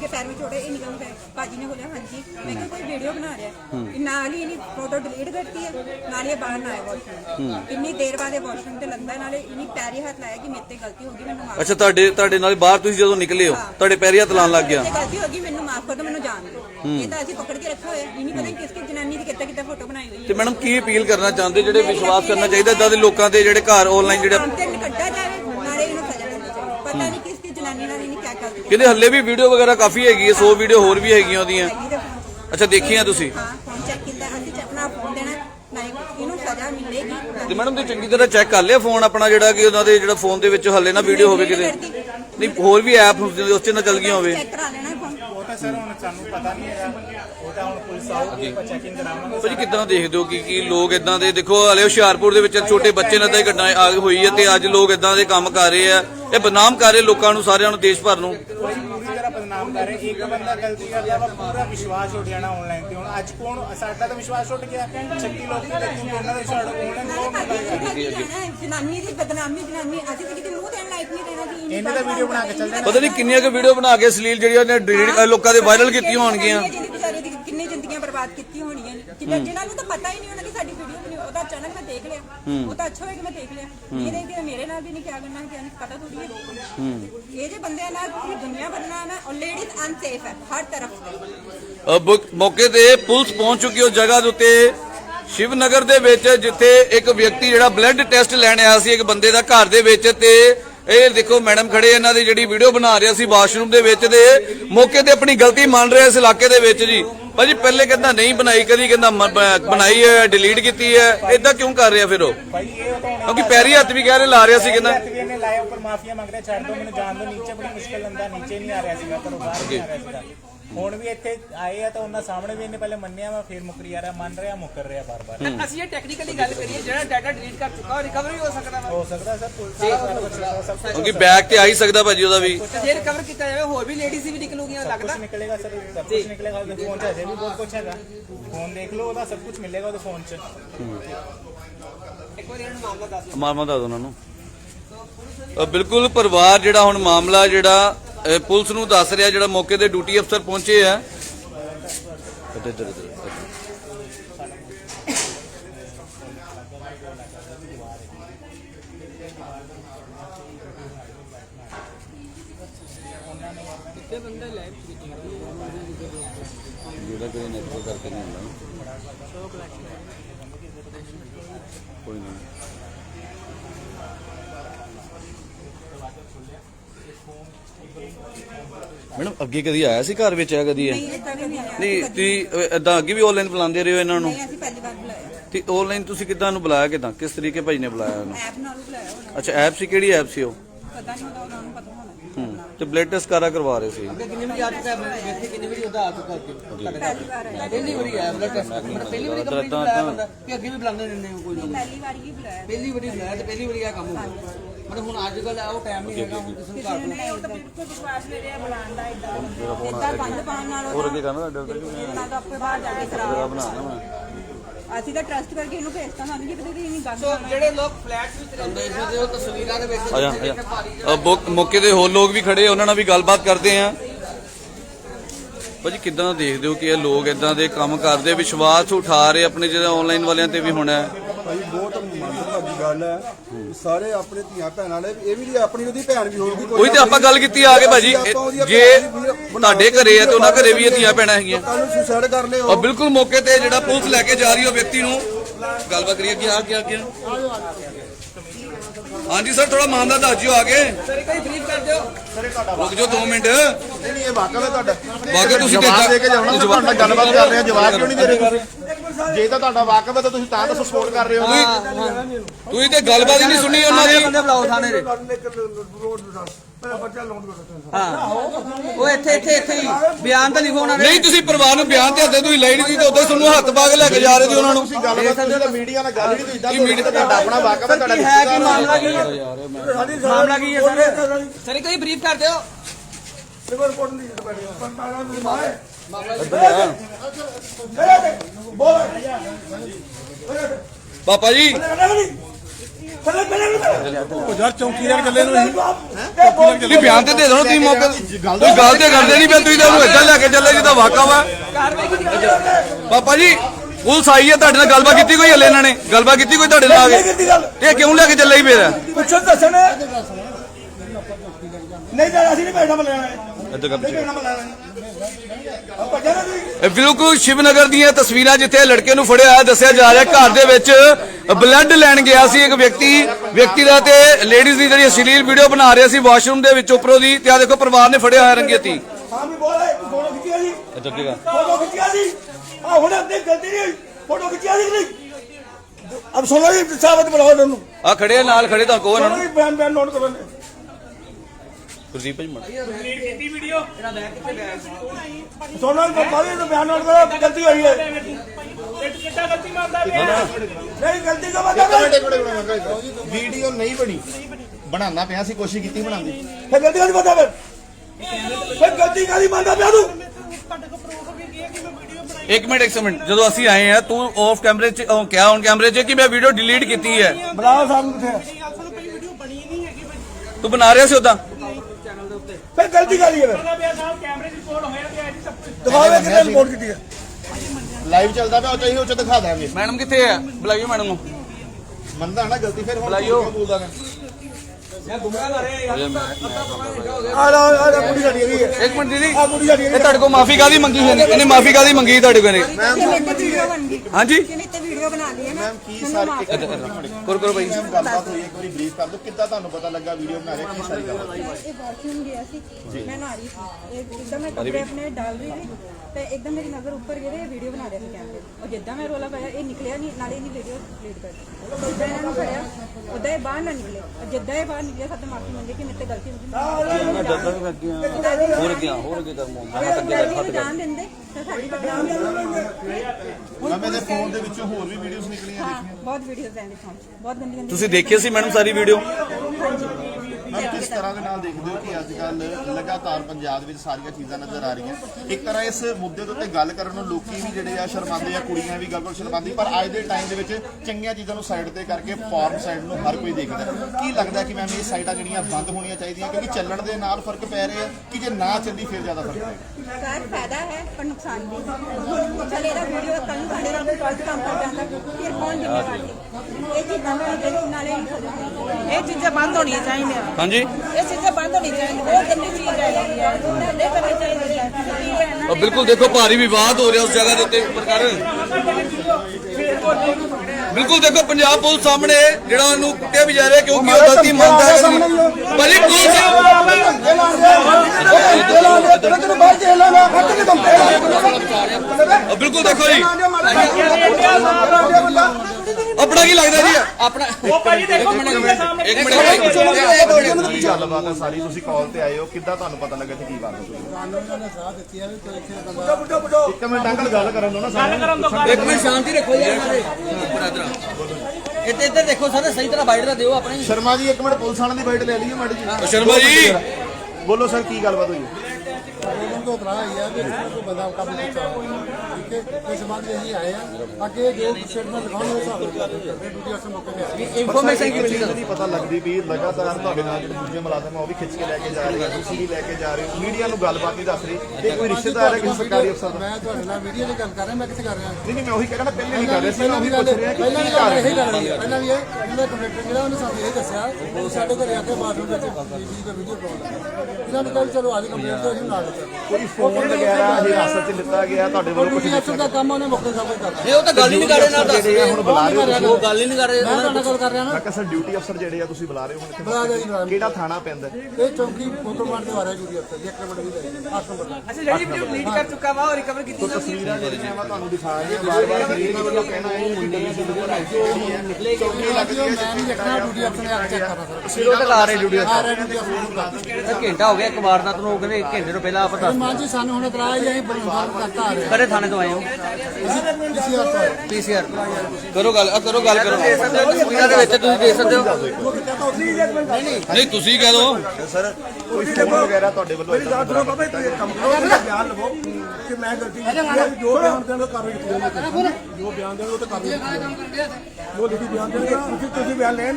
इनके पैर में चोटे ये निकल गए पाजी ने बोला हाँ जी मैं क्या कोई वीडियो बना रहा है नाल ही इन्हीं फोटो डिलीट करती है नाल ये बाहर ना आए वॉशरूम इन्नी देर बाद ये वॉशरूम ਤੇ ਲੰਦਾ ਨਾਲੇ ਇਨੀ ਪੈਰੀ ਹੱਥ ਲਾਇਆ ਕਿ ਮੇਰੇ ਤੇ ਗਲਤੀ ਹੋ ਗਈ ਮੈਨੂੰ ਮਾਫ ਅੱਛਾ ਤੁਹਾਡੇ ਤੁਹਾਡੇ ਨਾਲ ਬਾਹਰ ਤੁਸੀਂ ਜਦੋਂ ਨਿਕਲੇ ਹੋ ਤੁਹਾਡੇ ਪੈਰੀ ਹੱਥ ਲਾਉਣ ਲੱਗ ਗਿਆ ਇਹ ਗਲਤੀ ਹੋ ਗਈ ਮੈਨੂੰ ਮਾਫ ਕਰ ਦਿਓ ਮੈਨੂੰ ਜਾਣ ਦਿਓ ਇਹ ਤਾਂ ਅਸੀਂ ਪਕੜ ਕੇ ਰੱਖਿਆ ਹੋਇਆ ਇਹ ਨਹੀਂ ਪਤਾ ਕਿਸ ਕਿਸ ਜਨਾਨੀ ਦੀ ਕਿੱਦਾਂ ਕਿੱਦਾਂ ਫੋਟੋ ਬਣਾਈ ਹੋਈ ਤੇ ਮੈਡਮ ਕੀ ਅਪੀਲ ਕਰਨਾ ਚਾਹੁੰਦੇ ਜਿਹੜੇ ਵਿਸ਼ਵਾਸ ਕਰਨਾ ਚਾਹੀਦਾ ਇਦਾਂ ਦੇ ਲੋਕਾਂ ਤੇ ਜਿਹੜੇ ਘਰ ਆਨਲਾਈਨ ਜਿਹੜੇ ਕਹਿੰਦੇ ਹੱਲੇ ਵੀ ਵੀਡੀਓ ਵਗੈਰਾ ਕਾਫੀ ਹੈਗੀ ਹੈ 100 ਵੀਡੀਓ ਹੋਰ ਵੀ ਹੈਗੀਆਂ ਉਹਦੀਆਂ। ਅੱਛਾ ਦੇਖੀਆਂ ਤੁਸੀਂ? ਹਾਂ ਫੋਨ ਚੈੱਕ ਕੀਤਾ ਅਸੀਂ ਚੱਕਣਾ ਫੋਨ ਦੇਣਾ ਨਹੀਂ ਇਹਨੂੰ ਸਜ਼ਾ ਮਿਲੇਗੀ। ਤੇ ਮੈਡਮ ਤੁਸੀਂ ਚੰਗੀ ਤਰ੍ਹਾਂ ਚੈੱਕ ਕਰ ਲਿਆ ਫੋਨ ਆਪਣਾ ਜਿਹੜਾ ਕਿ ਉਹਨਾਂ ਦੇ ਜਿਹੜਾ ਫੋਨ ਦੇ ਵਿੱਚ ਹੱਲੇ ਨਾ ਵੀਡੀਓ ਹੋਵੇ ਕਿਤੇ? ਨਹੀਂ ਹੋਰ ਵੀ ਐਪ ਉਸ ਚ ਨਾ ਚੱਲ ਗਈਆਂ ਹੋਵੇ। ਚੈੱਕ ਕਰਾ ਲੈਣਾ ਫੋਨ ਉਹ ਤਾਂ ਸਰ ਹੁਣ ਸਾਨੂੰ ਪਤਾ ਨਹੀਂ ਹੈਗਾ ਪੁਲਿਸ ਆਊਗੀ ਆਪਾਂ ਚੈਕਿੰਗ ਕਰਾਵਾਂਗੇ ਭਾਜੀ ਕਿੱਦਾਂ ਦੇਖਦੇ ਹੋ ਕਿ ਕੀ ਲੋਕ ਇਦਾਂ ਦੇ ਦੇਖੋ ਹਲੇ ਹੁਸ਼ਿਆਰਪੁਰ ਦੇ ਵਿੱਚ ਛੋਟੇ ਬੱਚੇ ਨਾਲ ਤਾਂ ਇਹ ਘਟਨਾ ਆ ਹੋਈ ਹੈ ਤੇ ਅੱਜ ਲੋਕ ਇਦਾਂ ਦੇ ਕੰਮ ਕਰ ਰਹੇ ਆ। ਇਹ ਬਦਨਾਮ ਕਰ ਰਹੇ ਲੋਕਾਂ ਨੂੰ ਸਾਰਿਆਂ ਨੂੰ ਦੇਸ਼ ਭਰ ਨੂੰ। ਕੋਈ ਪੂਰੀ ਤਰ੍ਹਾਂ ਬਦਨਾਮ ਕਰ ਰਹੇ ਇੱਕ ਬੰਦਾ ਗਲਤੀ ਕਰਦਾ ਵਾ ਪੂਰਾ ਵਿਸ਼ਵਾਸ ਉੱਡ ਜਾਣਾ ਆਨਲਾਈਨ ਤੇ। ਹੁਣ ਅੱਜ ਕੌਣ ਸਾਡਾ ਤਾਂ ਵਿਸ਼ਵਾਸ ਉੱਡ ਗਿਆ। 36 ਲੋਕ ਉਹਨਾਂ ਦਾ ਵਿਸ਼ਵਾਸ ਆਨਲਾਈਨ ਕੌਣ ਬਣਾਏਗਾ ਜਨਾਨੀ ਦੀ ਬਦਨਾਮੀ ਜਨਾਨੀ ਅਸੀਂ ਤਾਂ ਕਿਤੇ ਮੂੰਹ ਦੇਣ ਲਾਇਕ ਨਹੀਂ ਰਹਿਣਾ ਕਿ ਇਹਨੇ ਤਾਂ ਵੀਡੀਓ ਬਣਾ ਕੇ ਚੱਲ ਜਾਣਾ ਪਤਾ ਨਹੀਂ ਕਿੰਨੀਆਂ ਕੁ ਵੀਡੀਓ ਬਣਾ ਕੇ ਅਸ਼ਲੀਲ ਜਿਹੜੀਆਂ ਲੋਕਾਂ ਦੇ ਵਾਇਰਲ ਕੀਤੀਆਂ ਹੋਣਗੀਆਂ। ਕਿੰਨੀ ਜ਼ਿੰਦਗੀਆਂ ਬਰਬਾਦ ਕੀਤੀਆਂ ਹੋਣੀਆਂ ਨੇ। ਜਿਨ੍ਹਾਂ ਜਿਨ੍ਹਾਂ ਨੂੰ ਤਾਂ ਪਤਾ ਹੀ ਨਹੀਂ ਉਹਨਾਂ ਦੀ ਸਾਡੀ ਵੀਡੀਓ ਬਣੀ ਉਹਦਾ ਅਚਾਨਕ ਮੈਂ ਦੇਖ ਲਿਆ। ਉਹ ਤਾਂ ਅੱਛਾ ਹੋਇਆ ਕਿ ਮੈਂ ਦੇਖ ਲਿਆ। ਇਹ ਦੇਖ ਕੇ ਮੇਰੇ ਨਾਲ ਵੀ ਨਹੀਂ ਕਿਆ ਕਰਨਾ ਕਿ ਪਤਾ ਥੋੜੀ ਹੈ। ਇਹ ਜੇ ਬੰਦਿਆਂ ਨਾਲ ਪੂਰੀ ਦੁਨੀਆ ਬਦਨਾਮ ਹੈ ਔਰ ਲੇਡੀਜ਼ ਅਨਸੇਫ ਹੈ ਹਰ ਤਰਫ ਤੇ। ਮੌਕੇ ਤੇ ਪੁਲਿਸ ਪਹੁੰਚ ਚੁੱਕੀ ਉਸ ਜਗ੍ਹਾ ਦੇ ਉੱਤੇ ਸ਼ਿਵਨਗਰ ਦੇ ਵਿੱਚ ਜਿੱਥੇ ਇੱਕ ਵਿਅਕਤੀ ਜਿਹੜਾ ਬਲੱਡ ਟੈਸਟ ਲੈਣ ਆਇਆ ਸੀ ਇੱਕ ਬੰਦੇ ਦਾ ਘਰ ਦੇ ਵਿੱਚ ਤੇ ਇਹ ਦੇਖੋ ਮੈਡਮ ਖੜੇ ਇਹਨਾਂ ਦੀ ਜਿਹੜੀ ਵੀਡੀਓ ਬਣਾ ਰਿਹਾ ਸੀ ਵਾਸ਼ਰੂਮ ਦੇ ਵਿੱਚ ਦੇ ਮੌਕੇ ਤੇ ਆਪਣੀ ਗਲਤੀ ਮੰਨ ਰਿਹਾ ਇਸ ਇਲਾਕੇ ਦੇ ਵਿੱਚ ਜੀ। ਭਾਜੀ ਪਹਿਲੇ ਕਹਿੰਦਾ ਨਹੀਂ ਬਣਾਈ ਕਦੀ ਕਹਿੰਦਾ ਬਣਾਈ ਹੈ ਡਿਲੀਟ ਕੀਤੀ ਹੈ। ਇਦਾਂ ਕਿਉਂ ਕਰ ਰਿਹਾ ਫਿਰ ਉਹ? ਕਿਉਂਕਿ ਪੈਰੀ ਹੱਥ ਵੀ ਕਹਿ ਰਹੇ ਲਾ ਰਿਹਾ ਸੀ ਕਹਿੰਦਾ। ਵੀ ਇਹਨੇ ਲਾਇਆ ਉੱਪਰ ਮਾਫੀਆ ਮੰਗ ਰਿਹਾ ਛੱਡ ਦੋ ਮੈਨੂੰ ਜਾਣ ਦੋ ਨੀਚੇ ਬੜੀ ਮੁਸ਼ਕਲ ਹੁੰਦਾ ਨੀਚੇ ਨਹੀਂ ਆ ਰਿਹਾ ਸੀਗਾ ਘਰੋਂ ਬਾਹਰ ਨਹੀਂ ਆ ਰਿਹਾ ਸੀਗਾ। ਹੁਣ ਵੀ ਇੱਥੇ ਆਏ ਆ ਤਾਂ ਉਹਨਾਂ ਸਾਹਮਣੇ ਵੀ ਇਹਨੇ ਪਹਿਲੇ ਮੰਨਿਆ ਵਾ ਫਿਰ ਮੁਕਰੀ ਆ ਰਿਹਾ ਮੰਨ ਰਿਹਾ ਮੁਕਰ ਰਿਹਾ ਬਾਰ-ਬਾਰ। ਅਸੀਂ ਇਹ ਟੈਕਨੀਕਲੀ ਗੱਲ ਕਰੀਏ ਜਿਹੜਾ ਡਾਟਾ ਡਿਲੀਟ ਕਰ ਚੁੱਕਾ ਉਹ ਰਿਕਵਰ ਵੀ ਹੋ ਸਕਦਾ ਵਾ। ਹੋ ਸਕਦਾ ਸਰ ਪੁਲਿਸ ਸਭ ਕੁਝ ਕਿਉਂਕਿ ਬੈਗ ਤੇ ਆ ਹੀ ਸਕਦਾ ਭਾਜੀ ਉਹਦਾ ਵੀ। ਤੇ ਜੇ ਰਿਕਵਰ ਕੀਤਾ ਜਾਵੇ ਹੋਰ ਵੀ ਲੇਡੀਜ਼ ਵੀ ਨਿਕਲੂਗੀਆਂ ਲੱਗਦਾ? ਕੁਝ ਨਿਕਲੇਗਾ ਸਰ ਸਭ ਕੁਝ ਨਿਕਲੇਗਾ ਉਹਦੇ ਫੋਨ 'ਚ ਅਜੇ ਵੀ ਬਹੁਤ ਕੁਝ ਹੈਗਾ। ਫੋਨ ਦੇਖ ਲਓ ਉਹਦਾ ਸਭ ਕੁਝ ਮਿਲੇਗਾ ਉਹਦੇ ਫੋਨ 'ਚ। ਇੱਕ ਵਾਰੀ ਇਹਨਾਂ ਨੂੰ ਮਾਮਲਾ ਦੱਸ ਮਾਮਲਾ ਦੱਸ ਦਿਓ ਉਹਨਾਂ ਨੂੰ। ਅ, ਬਿਲਕੁਲ ਪਰਿਵਾਰ ਜਿਹੜਾ ਹੁਣ ਮਾਮਲਾ ਜਿਹੜਾ ਅ, ਪੁਲਿਸ ਨੂੰ ਦੱਸ ਰਿਹਾ ਜਿਹੜਾ ਮੌਕੇ ਤੇ ਡਿਊਟੀ ਅਫਸਰ ਪਹੁੰਚੇ ਆ ਇੱਧਰ, ਇੱਧਰ, ਇੱਧਰ। ਜਿਹੜਾ ਕੋਈ ਨੈਟਵਰਕ ਕਰਕੇ ਨਹੀਂ ਹੁੰਦਾ ਕੋਈ ਨਹੀਂ ਮੈਡਮ ਅੱਗੇ ਕਦੀ ਆਇਆ ਸੀ ਘਰ ਵਿੱਚ ਆਇਆ ਕਦੀ ਇਹ? ਨਹੀਂ ਇਦਾਂ ਨਹੀਂ ਆਇਆ। ਨਹੀਂ ਤੁਸੀਂ ਇਦਾਂ ਅੱਗੇ ਵੀ ਆਨਲਾਈਨ ਬੁਲਾਉਂਦੇ ਰਹੇ ਹੋ ਇਹਨਾਂ ਨੂੰ? ਨਹੀਂ ਅਸੀਂ ਪਹਿਲੀ ਵਾਰ ਬੁਲਾਇਆ। ਤੇ ਆਨਲਾਈਨ ਤੁਸੀਂ ਕਿੱਦਾਂ ਨੂੰ ਬੁਲਾਇਆ ਕਿਦਾਂ? ਕਿਸ ਤਰੀਕੇ ਭਾਈ ਨੇ ਬੁਲਾਇਆ ਉਹਨੂੰ? ਐਪ ਨਾਲ ਬੁਲਾਇਆ ਹੋਣਾ ਅੱਛਾ ਐਪ ਸੀ ਕਿਹੜੀ ਐਪ ਸੀ ਉਹ? ਪਤਾ ਨਹੀਂ ਉਹਦਾ ਉਹਨਾਂ ਨੂੰ ਪਤਾ ਹੋਣਾ ਹੂੰ ਤੇ ਬਲੱਡ ਟੈਸਟ ਕਰਾ ਕਰਵਾ ਰਹੇ ਸੀ? ਕਿੰਨੀ ਵਾਰੀ ਆ ਚੁੱਕਾ ਹੈ ਵੇਖੇ ਕਿੰਨੀ ਵਾਰੀ ਉਹਦਾ ਆ ਚੁੱਕਾ ਅੱਗੇ। ਪਹਿਲੀ ਵਾਰ ਆਇਆ। ਪਹਿਲੀ ਵਾਰੀ ਆਇਆ ਬਲੱਡ ਟੈਸਟ ਮਤਲਬ ਪਹਿਲੀ ਵਾਰੀ ਕੰਪਨੀ ਬੁਲਾਇਆ ਬੰਦਾ ਕਿ ਅੱਗੇ ਵੀ ਬੁਲਾਉਂਦੇ ਰਹਿੰਦੇ ਹੋ ਕੋਈ ਨਾ ਪਹਿਲੀ ਵਾਰ ਹੀ ਬੁਲਾਇਆ। ਪਹਿਲੀ ਵਾਰੀ ਬੁਲਾਇਆ ਤੇ ਪਹਿਲੀ ਵਾਰੀ ਆ ਕੰਮ ਹੋ ਗਿਆ। ਮਤਲਬ ਹੁਣ ਅੱਜ ਕੱਲ ਉਹ ਟਾਈਮ ਨਹੀਂ ਹੈਗਾ ਹੁਣ ਕਿਸੇ ਨੂੰ ਘਰ ਨਹੀਂ ਉਹ ਤਾਂ ਬਿਲਕੁਲ ਵਿਸ਼ਵਾਸ ਮੇਰੇ ਆ ਬੁਲਾਉਣ ਦਾ ਇਦਾਂ ਇਦਾਂ ਬੰਦ ਪਾਉਣ ਨਾਲ ਹੋਰ ਅੱਗੇ ਕਰਨਾ ਤੁਹਾਡੇ ਇਹਦੇ ਨਾਲ ਤਾਂ ਆਪੇ ਬਾਹਰ ਜਾ ਕੇ ਖਰਾਬ ਅਸੀਂ ਤਾਂ ਟਰਸਟ ਕਰਕੇ ਇਹਨੂੰ ਭੇਜਤਾ ਸਾਨੂੰ ਕੀ ਪਤਾ ਕਿ ਇਹਨੀ ਗੱਲ ਸੋ ਜਿਹੜੇ ਲੋਕ ਫਲੈਟਸ ਵਿੱਚ ਰਹਿੰਦੇ ਇਸ ਦੇ ਉਹ ਤਸਵੀਰਾਂ ਦੇ ਵਿੱਚ ਮੌਕੇ ਤੇ ਹੋਰ ਲੋਕ ਵੀ ਖੜੇ ਆ, ਉਹਨਾਂ ਨਾਲ ਵੀ ਗੱਲਬਾਤ ਕਰਦੇ ਆ। ਭਾਜੀ ਕਿਦਾਂ ਦੇਖਦੇ ਹੋ ਕਿ ਇਹ ਲੋਕ ਇਦਾਂ ਦੇ ਕੰਮ ਕਰਦੇ ਵਿਸ਼ਵਾਸ ਉਠਾ ਰਹੇ ਆਪਣੇ ਜਿਹੜਾ ਆਨਲਾਈਨ ਵਾਲਿਆਂ ਤੇ ਵੀ ਹੋਣਾ ਹੈ? ਭਾਈ ਬਹੁਤ ਗੱਲ ਹੈ। ਸਾਰੇ ਆਪਣੇ ਧੀਆਂ ਭੈਣਾਂ ਨੇ ਇਹ ਵੀ ਨਹੀਂ ਆਪਣੀ ਉਹਦੀ ਭੈਣ ਵੀ ਹੋਊਗੀ ਕੋਈ ਉਹੀ ਤੇ ਆਪਾਂ ਗੱਲ ਕੀਤੀ ਆ ਕੇ ਭਾਜੀ ਜੇ ਤੁਹਾਡੇ ਘਰੇ ਆ ਤੇ ਉਹਨਾਂ ਘਰੇ ਵੀ ਇਹ ਧੀਆਂ ਭੈਣਾਂ ਹੈਗੀਆਂ। ਕੱਲ ਨੂੰ ਸੁਸਾਇਡ ਕਰ ਲਿਓ ਔਰ ਬਿਲਕੁਲ ਮੌਕੇ ਤੇ ਜਿਹੜਾ ਪੁਲਿਸ ਲੈ ਕੇ ਜਾ ਰਹੀ ਉਹ ਵਿਅਕਤੀ ਨੂੰ ਗੱਲਬਾਤ ਕਰੀਏ ਕਿ ਆ ਗਿਆ ਗਿਆ ਹਾਂਜੀ ਸਰ ਥੋੜਾ ਮਾਮਲਾ ਦੱਸ ਜਿਓ ਆ ਕੇ। ਸਰ ਇੱਕ ਵਾਰੀ ਬਰੀਫ ਕਰ ਦਿਓ ਰੁਕ ਜਾਓ 2 ਮਿੰਟ। ਨਹੀਂ ਨਹੀਂ ਇਹ ਵਾਕਫ ਹੈ ਤੁਹਾਡਾ। ਵਾਕਈ ਤੁਸੀਂ ਜਵਾਬ ਦੇ ਕੇ ਜਾਣਾ ਤੁਹਾਡਾ ਗੱਲਬਾਤ ਕਰ ਰਹੇ ਆ ਜਵਾਬ ਕਿਉਂ ਨਹੀਂ ਦੇ ਰਹੇ ਜੇ ਤਾਂ ਤੁਹਾਡਾ ਵਾਕਫ ਹੈ ਤਾਂ ਤੁਸੀਂ ਤਾਂ ਤਾਂ ਸਪੋਰਟ ਕਰ ਰਹੇ ਹੋ। ਤੁਸੀਂ ਤੇ ਗੱਲਬਾਤ ਹੀ ਨਹੀਂ ਸੁਣੀ ਉਹਨਾਂ ਦੀ। ਬੰਦੇ ਬੁਲਾਓ ਥਾਣੇ ਦੇ। ਹਾਂ। ਉਹ ਇੱਥੇ ਇੱਥੇ ਇੱਥੇ ਹੀ। ਬਿਆਨ ਤਾਂ ਲਿਖੋ ਉਹਨਾਂ ਨੇ ਨਹੀਂ ਤੁਸੀਂ ਪਰਿਵਾਰ ਨੂੰ ਬਿਆਨ ਤੇ ਹੱਦੇ ਤੁਸੀਂ ਲਈ ਨਹੀਂ ਤੇ ਉਦੋਂ ਤੁਹਾਨੂੰ ਹੱਥ ਪਾ ਕੇ ਲੈ ਕੇ ਜਾ ਰਹੇ ਸੀ ਉਹਨਾਂ ਨੂੰ। ਤੁਸੀਂ ਗੱਲਬਾਤ ਮੀਡੀਆ ਨਾਲ ਗੱਲ ਨਹੀਂ ਤੁਸੀਂ ਇਦਾਂ ਮੀਡੀਆ ਤੁਹਾਡਾ ਆਪਣਾ ਵਾਕਫ ਹੈ ਤੁਹਾਡਾ ਕੀ ਹੈ ਕੀ ਮਾਮਲਾ ਕੀ ਹੈ? ਮਾਮਲਾ ਕੀ ਹੈ ਸਰ? ਸਰ ਇੱਕ ਵਾਰੀ ਬਰੀਫ ਕਰ ਦਿਓ। ਪਾਪਾ ਜੀ। ਤੁਸੀਂ ਬਿਆਨ ਤੇ ਦੇ ਦੋ ਤੁਸੀਂ ਮੌਕੇ ਤੇ। ਤੁਸੀਂ ਗੱਲ ਤੇ ਕਰਦੇ ਨਹੀਂ ਪਿਆ ਤੁਸੀਂ ਤਾਂ ਉਹਨੂੰ ਲੈ ਕੇ ਚੱਲੇ ਜਿੱਦਾਂ ਵਾਕਾ ਵਾ ਪਾਪਾ ਜੀ ਪੁਲਿਸ ਆਈ ਹੈ ਤੁਹਾਡੇ ਨਾਲ ਗੱਲਬਾਤ ਕੀਤੀ ਕੋਈ ਹਲੇ ਇਹਨਾਂ ਨੇ? ਗੱਲਬਾਤ ਕੀਤੀ ਕੋਈ ਤੁਹਾਡੇ ਨਾਲ ਇਹ ਕਿਉਂ ਲੈ ਕੇ ਚੱਲੇ ਹੀ ਫੇਰ? ਪੁੱਛੋ ਦੱਸਣ। ਨਹੀਂ ਤਾਂ ਅਸੀਂ ਨਹੀਂ ਬੈਠਾ ਮੱਲਣਾ ਇੱਧਰ ਕਰ ਬਿਲਕੁਲ ਸ਼ਿਵਨਗਰ ਦੀਆਂ ਤਸਵੀਰਾਂ ਜਿੱਥੇ ਲੜਕੇ ਨੂੰ ਫੜਿਆ ਹੋਇਆ ਦੱਸਿਆ ਜਾ ਰਿਹਾ ਘਰ ਦੇ ਵਿੱਚ ਬਲੱਡ ਲੈਣ ਗਿਆ ਸੀ ਇੱਕ ਵਿਅਕਤੀ। ਵਿਅਕਤੀ ਦਾ ਤੇ ਲੇਡੀਜ਼ ਦੀ ਜਿਹੜੀ ਅਸ਼ਲੀਲ ਵੀਡੀਓ ਬਣਾ ਰਿਹਾ ਸੀ ਵਾਸ਼ਰੂਮ ਦੇ ਵਿੱਚ ਉੱਪਰੋਂ ਦੀ ਤੇ ਆ ਦੇਖੋ ਪਰਿਵਾਰ ਨੇ ਫੜਿਆ ਹੋਇਆ ਰੰਗੀ ਹੱਥੀਂ ਹਾਂ ਵੀ ਬੋਲ ਫੋਟੋ ਖਿੱਚਿਆ ਸੀ। ਫੋਟੋ ਖਿੱਚਿਆ ਸੀ। ਆ ਹੁਣ ਅੱਧੇ ਗਲਤੀ ਨਹੀਂ ਹੋਈ। ਫੋਟੋ ਖਿੱਚਿਆ ਸੀ ਨਹੀਂ? ਅਬ ਸੋਨਾ ਜੀ ਸਾਬਤ ਉਹਨਾਂ ਨੂੰ ਆ ਖੜੇ ਨਾਲ ਖੜੇ ਤਾਂ ਕੋ ਇਹਨਾਂ ਨੂੰ। ਨੋਟ ਕਰੋ ਗੁਰਦੀਪ ਭਾਈ ਮੜ ਕੀਤੀ ਵੀਡੀਓ ਸੋਨਾ ਜੀ ਬਾਬਾ ਜੀ ਬਿਆਨ ਨੋਟ ਕਰੋ ਗਲਤੀ ਹੋਈ ਹੈ। ਇਹ ਕਿੱਦਾਂ ਗਲਤੀ ਮੰਨਦਾ ਪਿਆ? ਨਹੀਂ ਗਲਤੀ ਕੋ ਬਤਾ ਵੀਡੀਓ ਨਹੀਂ ਬਣੀ। ਬਣਾਉਣਾ ਪਿਆ ਸੀ ਕੋਸ਼ਿਸ਼ ਕੀਤੀ ਬਣਾਉਣ ਦੀ ਫਿਰ ਗਲਤੀ ਕਾਦੀ ਬਤਾ ਫਿਰ ਫਿਰ ਗਲਤੀ ਕਾਦੀ ਮੰਨਦਾ ਪਿਆ ਤੂੰ? ਇੱਕ ਮਿੰਟ ਇੱਕ ਮਿੰਟ। ਜਦੋਂ ਅਸੀਂ ਆਏ ਆ ਤੂੰ ਆਫ ਕੈਮਰੇ 'ਚ ਕਿਹਾ ਔਨ ਕੈਮਰੇ 'ਚ ਕਿ ਮੈਂ ਵੀਡੀਓ ਡਿਲੀਟ ਕੀਤੀ ਹੈ? ਬੁਲਾਓ ਸਾਹਿਬ ਨੂੰ ਕਿੱਥੇ ਤੂੰ ਬਣਾ ਰਿਹਾ ਸੀ ਉਦਾਂ ਫਿਰ ਗਲਤੀ ਜੀ ਸਭ ਕੁਝ ਦਿਖਾਵੇ ਕਿੰਨੇ ਰਿਪੋਰਟ ਕੀਤੀ ਹੈ ਲਾਈਵ ਚੱਲਦਾ ਪਿਆ ਉਹ ਚਾਹੀਏ ਉਹ ਚ ਦਿਖਾ ਦਾਂਗੇ। ਮੈਡਮ ਕਿੱਥੇ ਹੈ ਬੁਲਾਈਓ ਮੈਡਮ ਨੂੰ। ਮੰਨਦਾ ਨਾ ਗਲਤੀ ਫਿਰ ਹੁਣ ਬੁਲਾਇਓ। ਕਿਉਂ ਬੋਲਦਾ ਮੈਂ ਆ ਲਾ ਆ ਲਾ ਕੁੜੀ ਸਾਡੀ ਹੈਗੀ ਹੈ ਇੱਕ ਮਿੰਟ ਦੀਦੀ ਆ ਕੁੜੀ ਸਾਡੀ ਇਹ ਹੈਗੀ ਤੁਹਾਡੇ ਕੋਲ ਮਾਫੀ ਕਾਦੀ ਮੰਗੀ ਹੈ ਇਹਨੇ? ਮਾਫੀ ਕਾਦੀ ਮੰਗੀ ਤੁਹਾਡੇ ਕੋਲ ਨੇ ਕਿਵੇਂ ਤੇ ਵੀਡੀਓ ਬਣ ਗਈ। ਹਾਂਜੀ? ਕਿਵੇਂ ਤੇ ਵੀਡੀਓ ਬਣਾ ਲਈ ਹੈ ਨਾ ਮੈਮ ਕੀ ਸਾਰੀ ਕਰੋ ਕਰੋ ਭਾਈ। ਗੱਲਬਾਤ ਹੋਈ ਇੱਕ ਵਾਰੀ ਬਰੀਫ ਕਰ ਦਿਓ। ਕਿੱਦਾਂ ਤੁਹਾਨੂੰ ਪਤਾ ਲੱਗਾ ਵੀਡੀਓ ਬਣਾ ਰਹੇ ਕੀ ਸਾਰੀ ਗੱਲਬਾਤ ਇਹ ਵਾਸ਼ਰੂਮ ਗਿਆ ਸੀ। ਮੈਂ ਨਹਾ ਰਹੀ ਸੀ। ਇਹ ਇੱਕਦਮ ਮੈਂ ਕੱਪੜੇ ਆਪਣੇ ਡਾਲ ਰਹੀ ਸੀ ਤੇ ਇੱਕਦਮ ਮੇਰੀ ਨਜ਼ਰ ਉੱਪਰ ਗਿਰੇ ਇਹ ਵੀਡੀਓ ਬਣਾ ਰਿਹਾ ਸੀ ਕੈਮਰੇ ਉਹ ਜਿੱਦਾਂ ਮੈਂ ਰੋਲਾ ਪਾਇਆ ਇਹ ਨਿਕਲਿਆ ਨਹੀਂ ਨਾਲੇ ਇਹਦੀ ਵੀਡੀਓ ਡਿਲੀਟ ਕਰ ਦਿੱਤੀ। ਜਿੱਦਾਂ ਇਹਨਾਂ ਨੂੰ ਫੜਿਆ। ਉਦਾਂ ਇਹ ਬਾਹਰ ਨਾ ਨਿਕਲੇ ਔਰ ਜਿੱਦਾਂ ਇਹ ਬਾਹਰ ਨਿਕਲਿਆ ਸਾਡੇ ਮਾਫੀ ਮੰਗੇ ਕਿ ਮੇਰੇ ਤੇ ਗਲਤੀ ਹੋ ਗਈ ਹੋਰ ਗਿਆ ਹੋਰ ਗਿਆ ਤਾਂ ਮੈਂ ਜਾਣ ਦਿੰਦੇ ਤਾਂ ਸਾਡੀ ਬਦਨਾਮ ਮੈਂ ਮੇਰੇ ਫੋਨ ਦੇ ਵਿੱਚੋਂ ਹੋਰ ਵੀ ਵੀਡੀਓਜ਼ ਨਿਕਲੀਆਂ ਹਾਂ ਬਹੁਤ ਵੀਡੀਓਜ਼ ਆਏ ਦੇਖਾਂ ਬਹੁਤ ਗੰਦੀ ਗੰਦੀ ਤੁਸੀਂ ਦੇਖਿਆ ਸੀ ਮੈਡਮ ਸਾਰੀ ਵੀਡੀਓ ਮੈਂ ਕਿਸ ਤਰ੍ਹਾਂ ਦੇ ਨਾਲ ਦੇਖਦੇ ਹੋ ਕਿ ਅੱਜ ਕੱਲ ਲਗਾਤਾਰ ਪੰਜਾਬ ਦੇ ਵਿੱਚ ਸਾਰੀਆਂ ਚੀਜ਼ਾਂ ਨਜ਼ਰ ਆ ਰਹੀਆਂ? ਇੱਕ ਤਰ੍ਹਾਂ ਇਸ ਮੁੱਦੇ ਦੇ ਉੱਤੇ ਗੱਲ ਕਰਨ ਨੂੰ ਲੋਕੀ ਵੀ ਜਿਹੜੇ ਆ ਸ਼ਰਮਾਉਂਦੇ ਆ ਕੁੜੀਆਂ ਵੀ ਗੱਲ ਸ਼ਰਮਾਉਂਦੀ ਪਰ ਅੱਜ ਦੇ ਟਾਈਮ ਦੇ ਵਿੱਚ ਚੰਗੀਆਂ ਚੀਜ਼ਾਂ ਨੂੰ ਸਾਈਡ ਤੇ ਕਰਕੇ ਫਾਰਮ ਸਾਈਡ ਨੂੰ ਹਰ ਕੋਈ ਦੇਖਦਾ। ਕੀ ਲੱਗਦਾ ਕਿ ਮੈਮ ਇਹ ਸਾਈਡਾਂ ਜਿਹੜੀਆਂ ਬੰਦ ਹੋਣੀਆਂ ਚਾਹੀਦੀਆਂ? ਕਿਉਂਕਿ ਚੱਲਣ ਦੇ ਨਾਲ ਫ਼ਰਕ ਪੈ ਰਿਹਾ ਕਿ ਜੇ ਨਾ ਚੱਲੀ ਫਿਰ ਜ਼ਿਆਦਾ ਫ਼ਰਕ ਪਏਗਾ ਸਰ ਫਾਇਦਾ ਹੈ ਪਰ ਨੁਕਸਾਨ ਵੀ ਹੈ ਚਲ ਇਹਦਾ ਵੀਡੀਓ ਕੱਲ ਸਾਡੇ ਨਾਲ ਕੋਈ ਗਲਤ ਕੰਮ ਕਰ ਜਾਂਦਾ ਫਿਰ ਕੌਣ ਜ਼ਿੰਮੇਵਾਰ ਹੈ? ਇਹ ਚੀਜ਼ਾਂ ਨਾਲੇ ਇਹ ਚੀਜ਼ਾਂ ਬੰਦ ਹੋਣੀਆਂ ਚਾਹੀਦੀਆਂ। ਹਾਂਜੀ ਇਹ ਚੀਜ਼ਾਂ ਬੰਦ ਹੋਣੀ ਚਾਹੀਦੀਆਂ ਬਹੁਤ ਗੰਦੀ ਚੀਜ਼ ਹੈ ਨਹੀਂ ਕਰਨੀ ਚਾਹੀਦੀ ਹੈ ਕੀ ਹੈ ਨਾ ਉਹ ਬਿਲਕੁਲ ਦੇਖੋ ਭਾਰੀ ਵਿਵਾਦ ਹੋ ਰਿਹਾ ਉਸ ਜਗ੍ਹਾ ਦੇ ਉੱਤੇ ਪ੍ਰਕਾਰ ਬਿਲਕੁਲ ਦੇਖੋ ਪੰਜਾਬ ਪੁਲਿਸ ਸਾਹਮਣੇ ਜਿਹੜਾ ਉਹਨੂੰ ਕੁੱਟਿਆ ਵੀ ਜਾ ਰਿਹਾ ਕਿਉਂਕਿ ਉਹ ਗਲਤੀ ਮੰਨਦਾ ਹੈ ਭਾਜੀ ਪੁਲਿਸ ਬਿਲਕੁਲ ਦੇਖੋ ਜੀ ਆਪਣਾ ਕੀ ਲੱਗਦਾ ਜੀ? ਆਪਣਾ ਉਹ ਭਾਜੀ ਦੇਖੋ ਕੁੜੀ ਸਾਹਮਣੇ ਇੱਕ ਮਿੰਟ ਭਾਈ ਪੁੱਛੋ ਨਾ ਇਹ ਬੜੀ ਕੀ ਗੱਲਬਾਤ ਆ ਸਾਰੀ ਤੁਸੀਂ ਕਾਲ ਤੇ ਆਏ ਹੋ। ਕਿੱਦਾਂ ਤੁਹਾਨੂੰ ਪਤਾ ਲੱਗਾ ਇੱਥੇ ਕੀ ਗੱਲ ਹੋ ਰਹੀ ਇੱਕ ਮਿੰਟ ਅੰਕਲ ਗੱਲ ਕਰਨ ਦੋ ਨਾ ਗੱਲ ਕਰਨ ਦੋ ਇੱਕ ਮਿੰਟ ਸ਼ਾਂਤੀ ਰੱਖੋ ਯਾਰ ਮਾਰੇ ਇੱਥੇ ਇੱਧਰ ਦੇਖੋ ਸਾਰੇ ਸਹੀ ਤਰ੍ਹਾਂ ਬਾਈਟ ਦਾ ਦਿਓ ਆਪਣੇ। ਸ਼ਰਮਾ ਜੀ ਇੱਕ ਮਿੰਟ ਪੁਲਿਸ ਵਾਲਿਆਂ ਦੀ ਬਾਈਟ ਲੈ ਲਈਏ ਮੈਡਮ ਜੀ ਸ਼ਰਮਾ ਜੀ। ਬੋਲੋ ਸਰ ਕੀ ਗੱਲਬਾਤ ਹੋਈ? ਹੈ ਉਹਨਾਂ ਨੂੰ ਤਾਂ ਆਈ ਆ ਕਿ ਬੰਦਾ ਕੰਮ ਕੀਤਾ ਕਰਕੇ ਇਸ ਸੰਬੰਧ ਵਿੱਚ ਅਸੀਂ ਆਏ ਆ। ਅੱਗੇ ਜੋ ਸਟੇਟਮੈਂਟ ਲਿਖਾਉਣ ਦੇ ਹਿਸਾਬ ਨਾਲ ਡਿਊਟੀ ਉਸ ਮੌਕੇ ਤੇ ਆਈ ਇਨਫੋਰਮੇਸ਼ਨ ਕੀ ਮਿਲੀ? ਤੁਹਾਨੂੰ ਪਤਾ ਲੱਗਦੀ ਵੀ ਲਗਾਤਾਰ ਤੁਹਾਡੇ ਨਾਲ ਦੂਜੇ ਮੁਲਾਜ਼ਮ ਉਹ ਵੀ ਖਿੱਚ ਕੇ ਲੈ ਕੇ ਜਾ ਰਹੇ ਤੁਸੀਂ ਵੀ ਲੈ ਕੇ ਜਾ ਰਹੇ ਹੋ। ਮੀਡੀਆ ਨੂੰ ਗੱਲਬਾਤ ਨਹੀਂ ਦੱਸ ਰਹੀ। ਤੇ ਕੋਈ ਰਿਸ਼ਤੇਦਾਰ ਹੈ ਕਿਸੇ ਸਰਕਾਰੀ ਅਫਸਰ ਦਾ? ਮੈਂ ਤੁਹਾਡੇ ਨਾਲ ਮੀਡੀਆ ਦੀ ਗੱਲ ਕਰ ਰਿਹਾ ਮੈਂ ਕਿੱਥੇ ਕਰ ਰਿਹਾ? ਨਹੀਂ ਨਹੀਂ ਮੈਂ ਉਹੀ ਕਹਿ ਰਿਹਾ ਪਹਿਲੇ ਨਹੀਂ ਕਰ ਰਿਹਾ ਸੀ ਮੈਂ ਉਹੀ ਪੁੱਛ ਰਿਹਾ ਕਿ ਕੀ ਕਰ ਰਹੇ ਪਹਿਲਾਂ ਵੀ ਇਹ ਜਿਹੜਾ ਕੰਟਰੈਕਟਰ ਜਿਹੜਾ ਉਹਨੇ ਸਾਨੂੰ ਇਹ ਦੱਸਿਆ ਸਾਡੇ ਘਰੇ ਆ ਕੇ ਬਾਥਰੂਮ ਵਿੱਚ ਬੀਬੀ ਦਾ ਵੀਡੀਓ ਕਾਲ ਇਹਨਾਂ ਨੇ ਕਹਿੰਦੇ ਚਲੋ ਅੱਜ ਕੰਪਲੀਟ ਤੋਂ ਅਸੀਂ ਨਾਲ ਕੋਈ ਫੋਨ ਵਗੈਰਾ ਹਿਰਾਸਤ 'ਚ ਲਿੱਤਾ ਗਿਆ ਤੁਹਾਡੇ ਵੱਲੋਂ ਕੁਝ ਕੋਈ ਅਫਸਰ ਦਾ ਕੰਮ ਉਹਨੇ ਮੌਕੇ ਸਾਹਮਣੇ ਕਰਨਾ ਇਹ ਉਹ ਤਾਂ ਗੱਲ ਹੀ ਨਹੀਂ ਕਰ ਰਹੇ ਨਾਲ ਦੱਸ ਜਿਹੜੇ ਆ ਹੁਣ ਬੁਲਾ ਰਹੇ ਹੋ। ਤੁਸੀਂ ਉਹ ਗੱਲ ਹੀ ਨਹੀਂ ਕਰ ਰਹੇ ਮੈਂ ਤੁਹਾਡੇ ਨਾਲ ਗੱਲ ਕਰ ਰਿਹਾ ਨਾ। ਮੈਂ ਕਿਹਾ ਸਰ ਡਿਊਟੀ ਅਫਸਰ ਜਿਹੜੇ ਆ ਤੁਸੀਂ ਬੁਲਾ ਰਹੇ ਹੋ ਹੁਣ ਇੱਥੇ ਬੁਲਾ ਦਿਓ ਜੀ, ਬੁਲਾ ਦਿਓ। ਕਿਹੜਾ ਥਾਣਾ ਪੈਂਦਾ? ਹੈ? ਇਹ ਚੌਂਕੀ ਫੋਟੋਮਾਰ ਦੇ ਵਾਰਾ ਜੂਰੀ ਅਫਸਰ 1 ਨੰਬਰ ਵੀ ਦਾ 8 ਨੰਬਰ ਦਾ ਅੱਛਾ ਜਿਹੜੀ ਵੀਡੀਓ ਡਿਲੀਟ ਕਰ ਚੁੱਕਾ ਵਾ ਉਹ ਰਿਕਵਰ ਕੀਤੀ ਜਾਊਗੀ? ਤਸਵੀਰਾਂ ਜਿਹੜੀਆਂ ਮੈਂ ਤੁਹਾਨੂੰ ਦਿਖਾ ਰਹੀ ਹਾਂ ਵਾਰ-ਵਾਰ ਸਰੀਰ ਦੇ ਵੱਲੋਂ ਕਹਿਣਾ ਹੈ ਕਿ ਨਹੀਂ ਸੀ ਦੁਬਾਰਾ ਚੌਕੀ ਲੱਗਦੀ ਹੈ ਮੈਂ ਨਹੀਂ ਦੇਖਣਾ ਡਿਊਟੀ ਅਫਸਰ ਨੇ ਆ ਕੇ ਚੈੱਕ ਕਰਨਾ ਸਰ। ਸਿਰੋਂ ਤੱਕ ਆ ਰਹੇ ਡਿਊਟੀ ਆ ਰਿਹਾ ਡਿਊਟੀ ਅਫਸਰ ਨੂੰ ਕਰ ਇਹ ਘੰਟਾ ਹੋ ਗਿਆ ਇੱਕ ਵਾਰਦਾਤ ਨੂੰ ਉਹ ਕਹਿੰਦੇ ਘੰਟੇ ਤੋਂ ਪਹਿਲਾਂ ਆਪ ਦੱਸ ਮਾਨ ਜੀ ਸਾਨੂੰ ਹੁਣ ਇਤਰਾਜ਼ ਹੈ ਅਸੀਂ ਬਲਵਾਰ ਕਰਤਾ ਆ ਰਹੇ। ਕਰੇ ਥਾਣੇ ਤੋਂ ਆਏ ਹੋ? ਪੀਸੀਆਰ ਕਰੋ ਗੱਲ ਆ ਕਰੋ ਗੱਲ ਕਰੋ। ਤਸਵੀਰਾਂ ਦੇ ਵਿੱਚ ਤੁਸੀਂ ਦੇਖ ਸਕਦੇ ਹੋ। ਨਹੀਂ ਤੁਸੀਂ ਕਹਿ ਦੋ। ਸਰ ਕੋਈ ਫੋਨ ਵਗੈਰਾ ਤੁਹਾਡੇ ਵੱਲੋਂ ਮੇਰੀ ਗੱਲ ਸੁਣੋ ਬਾਬਾ ਤੁਸੀਂ ਕੰਮ ਕਰੋ ਤੇ ਬਿਆਨ ਲਵੋ ਕਿ ਮੈਂ ਗਲਤੀ ਕੀਤੀ ਜੋ ਬਿਆਨ ਦੇਣਗੇ ਕਾਰਵਾਈ ਕੀਤੀ ਜਾਊਗੀ। ਜੋ ਬਿਆਨ ਦੇਣਗੇ ਉਹ ਤੇ ਕਾਰਵਾਈ ਕੀਤੀ ਜਾਊਗੀ। ਜੋ ਲਿਖੀ ਬਿਆਨ ਦੇਣਗੇ ਤੁਸੀਂ ਤੁਸੀਂ ਬਿਆਨ ਲੈਣ